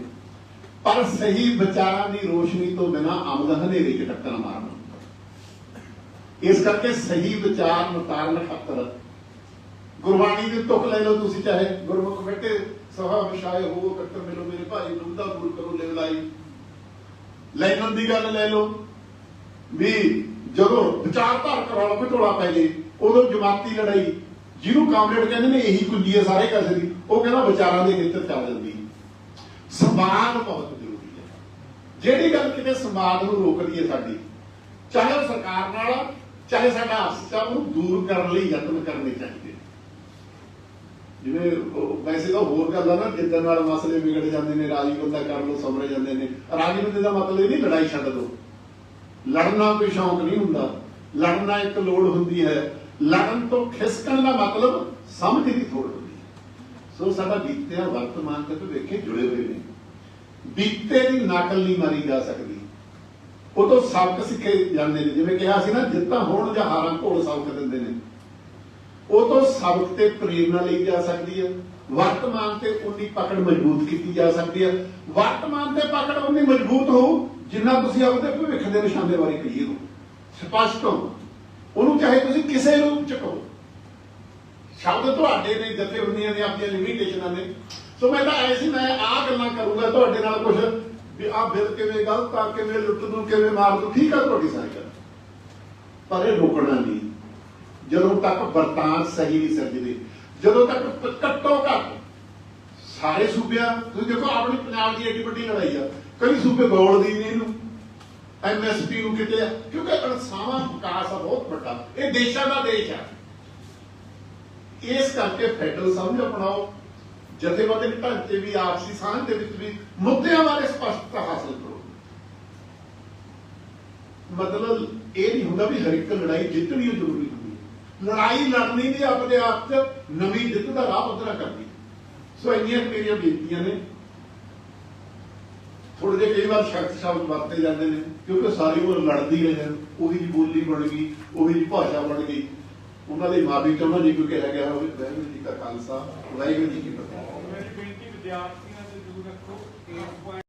ਪਰ ਸਹੀ ਵਿਚਾਰਾਂ ਦੀ ਰੋਸ਼ਨੀ ਤੋਂ ਬਿਨਾ ਆਮਦ ਹਨੇਰੀ ਚ ਟੱਕਰ ਮਾਰਨਾ। ਇਸ ਕਰਕੇ ਸਹੀ ਵਿਚਾਰ ਨਤਾਰਨ ਖਾਤਰ ਗੁਰਬਾਣੀ ਦੀ ਤੁਕ ਲੈ ਲਓ ਤੁਸੀਂ, ਚਾਹੇ ਗੁਰਮੁਖ ਬੈਠੇ ਸਭਾ ਵਿਸ਼ਾਏ ਹੋ ਕੱਟਰ ਮਿਲੋ ਮੇਰੇ ਭਾਈ ਦੁਬਦਾ ਦੂਰ ਕਰੋ ਲੈ ਲਾਈ ਲੈਣ ਦੀ ਗੱਲ ਲੈ ਲਓ। ਵੀ ਜਦੋਂ ਵਿਚਾਰਧਾਰ ਕਰਾਉਣਾ ਕੋਈ ਪੈ ਜੇ, ਉਦੋਂ ਜਮਾਤੀ ਲੜਾਈ, ਜਿਹਨੂੰ ਕਾਮਰੇਡ ਕਹਿੰਦੇ ਨੇ, ਇਹੀ ਕੁੰਜੀ ਹੈ ਸਾਰੇ ਕਾਸੇ ਦੀ। ਉਹ ਕਹਿੰਦਾ ਵਿਚਾਰਾਂ ਦੇ ਖੇਤਰ ਚੱਲ ਜਾਂਦੀ। ਹੈ ਸਮਾਨ ਬਹੁਤ ਜ਼ਰੂਰੀ ਹੈ। ਜਿਹੜੀ ਗੱਲ ਕਿਤੇ ਸਮਾਜ ਨੂੰ ਰੋਕਦੀ ਹੈ ਸਾਡੀ, ਚਾਹੇ ਉਹ ਸਰਕਾਰ ਨਾਲ ਚਾਹੇ ਸਾਡਾ ਆਸਾ ਉਹਨੂੰ ਦੂਰ ਕਰਨ ਲਈ ਯਤਨ ਕਰਨੇ ਚਾਹੀਦੇ ਜਿਵੇਂ ਵੈਸੇ ਤਾਂ ਹੋਰ ਗੱਲ ਨਾ ਜਿੱਦਾਂ ਨਾਲ ਮਸਲੇ ਵਿਗੜ ਜਾਂਦੇ ਨੇ, ਰਾਜੀ ਬੰਦਾ ਕਰ ਲੋ ਸਮਰੇ ਜਾਂਦੇ ਨੇ। ਰਾਜੀ ਬੰਦੇ ਦਾ ਮਤਲਬ ਇਹ ਨਹੀਂ ਲੜਾਈ ਛੱਡ ਦੋ। ਲੜਨਾ ਕੋਈ ਸ਼ੌਂਕ ਨਹੀਂ ਹੁੰਦਾ। ਲੜਨਾ ਇੱਕ ਲੋੜ ਹੁੰਦੀ ਹੈ। ਲੜਨ ਤੋਂ ਖਿਸਕਣ ਦਾ ਮਤਲਬ ਸਮਝ ਦੀ ਥੋੜ ਹੁੰਦੀ ਹੈ। ਸੋ ਸਾਡਾ ਬੀਤਿਆ ਵਰਤਮਾਨ ਤੇ ਵੇਖੇ ਜੁੜੇ ਹੋਏ ਨੇ। ਬੀਤੇ ਦੀ ਨਕਲ ਨਹੀਂ ਮਾਰੀ ਜਾ ਸਕਦੀ। ਉਹ ਤੋਂ ਸਬਕ ਸਿੱਖੇ ਜਾਂਦੇ ਨੇ। ਜਿਵੇਂ ਕਿਹਾ ਸੀ ਨਾ, ਜਿੱਤਾਂ ਹੋਣ ਜਾਂ ਹਾਰਾਂ ਘੋਲ ਸਬਕ ਦਿੰਦੇ ਨੇ। ਉਹ ਤੋਂ ਸਬਕ ਤੇ ਪ੍ਰੇਰਣਾ ਲਈ ਜਾ ਸਕਦੀ ਹੈ ਵਰਤਮਾਨ ਤੇ ਉਨੀ ਪਕੜ ਮਜ਼ਬੂਤ ਕੀਤੀ ਜਾ ਸਕਦੀ ਹੈ ਵਰਤਮਾਨ ਤੇ ਪਕੜ ਉਨੀ ਮਜ਼ਬੂਤ ਹੋਊ, ਜਿੰਨਾ ਤੁਸੀਂ ਆਪਦੇ ਭਵਿੱਖ ਦੇ ਨਿਸ਼ਾਨੇ ਬਾਰੇ ਕਲੀਅਰ ਹੋ। ਸਪਸ਼ਟ ਹੋ ਉਹਨੂੰ ਚਾਹੇ ਤੁਸੀਂ ਕਿਸੇ ਰੂਪ ਚ ਕਹੋ। ਸ਼ਬਦ ਤੁਹਾਡੇ ਨੇ ਜਥੇਬੰਦੀਆਂ ਨੇ, ਆਪਣੀਆਂ ਲਿਮਿਟੇਸ਼ਨਾਂ ਨੇ। ਸੋ ਮੈਂ ਤਾਂ ਐਸੀ ਮੈਂ ਆਹ ਗੱਲਾਂ ਕਰੂੰਗਾ ਤੁਹਾਡੇ ਨਾਲ ਕੁਝ ਵੀ ਆਹ ਬਿੱਲ ਕਿਵੇਂ ਗਲਤ ਆ, ਕਿਵੇਂ ਲੁੱਟ ਦੂੰ ਕਿਵੇਂ ਮਾਰ ਦੂੰ ਠੀਕ ਆ ਤੁਹਾਡੀ ਸਾਰੀ ਗੱਲ। ਪਰ ਇਹ ਰੋਕਣਾ ਨਹੀਂ। ਜਦੋਂ ਤੱਕ ਵਰਤਾਨ ਸਹੀ ਨਹੀਂ ਸਿਰਜਦੇ ਜਦੋਂ ਤੱਕ ਘੱਟੋ ਘੱਟ ਸਾਰੇ ਸੂਬਿਆਂ ਤੁਸੀਂ ਦੇਖੋ ਆਪਣੀ ਪੰਜਾਬ ਦੀ ਐਡੀ ਵੱਡੀ ਲੜਾਈ ਆ ਕਈ ਸੂਬੇ ਗੌਲਦੀ ਨਹੀਂ ਇਹਨੂੰ ਐਮਐਸਪੀ ਨੂੰ ਕਿਤੇ ਆ, ਕਿਉਂਕਿ ਅਣਸਾਵਾ ਵਿਕਾਸ ਆ ਬਹੁਤ ਵੱਡਾ ਇਹ ਦੇਸ਼ਾਂ ਦਾ ਦੇਸ਼ ਆ। ਇਸ ਕਰਕੇ ਫੈਡਰਲ ਸਮਝ ਅਪਣਾਓ ਜਥੇਬੰਦਕ ਢਾਂਚੇ ਵੀ ਆਪਸੀ ਸਾਂਝ ਦੇ ਵਿੱਚ ਵੀ ਮੁੱਦਿਆਂ ਬਾਰੇ ਸਪਸ਼ਟਤਾ ਹਾਸਲ ਕਰੋ। ਮਤਲਬ ਇਹ ਨਹੀਂ ਹੁੰਦਾ ਵੀ ਹਰ ਇੱਕ ਲੜਾਈ ਜਿੱਤਣੀ ਓ ਜ਼ਰੂਰੀ ਹੈ ਲੜਾਈ ਲੜਨੀ ਵੀ ਆਪਣੇ ਆਪ 'ਚ ਨਵੀਂ ਜਿੱਤ ਦਾ ਰਾਹ ਪੱਧਰਾ ਕਰਦੀ ਸੋ ਇੰਨੀਆਂ ਮੇਰੀਆਂ ਬੇਨਤੀਆਂ ਨੇ। ਥੋੜੇ ਜਿਹੇ ਕਈ ਵਾਰ ਸ਼ਬਦ ਸ਼ਬਦ ਵਰਤੇ ਜਾਂਦੇ ਨੇ, ਕਿਉਂਕਿ ਸਾਰੀ ਉਮਰ ਲੜਦੀ ਰਹੇ ਉਹੀ ਜੀ ਬੋਲੀ ਬਣ ਗਈ, ਉਹੀ ਜੀ ਭਾਸ਼ਾ ਬਣ ਗਈ। ਉਹਨਾਂ ਦੀ ਮਾਫੀ ਚਾਹੁੰਦਾ ਜੀ ਕਿਉਂਕਿ ਕਿਹਾ ਗਿਆ ਹੋਵੇ, ਵਾਹਿਗੁਰੂ ਜੀ ਕਾ ਖਾਲਸਾ, ਵਾਹਿਗੁਰੂ ਜੀ ਕੀ ਫਤਿਹ। ਮੇਰੀ ਬੇਨਤੀ, ਵਿਦਿਆਰਥੀਆਂ ਤੇ ਜ਼ਰੂਰ ਰੱਖੋ 8.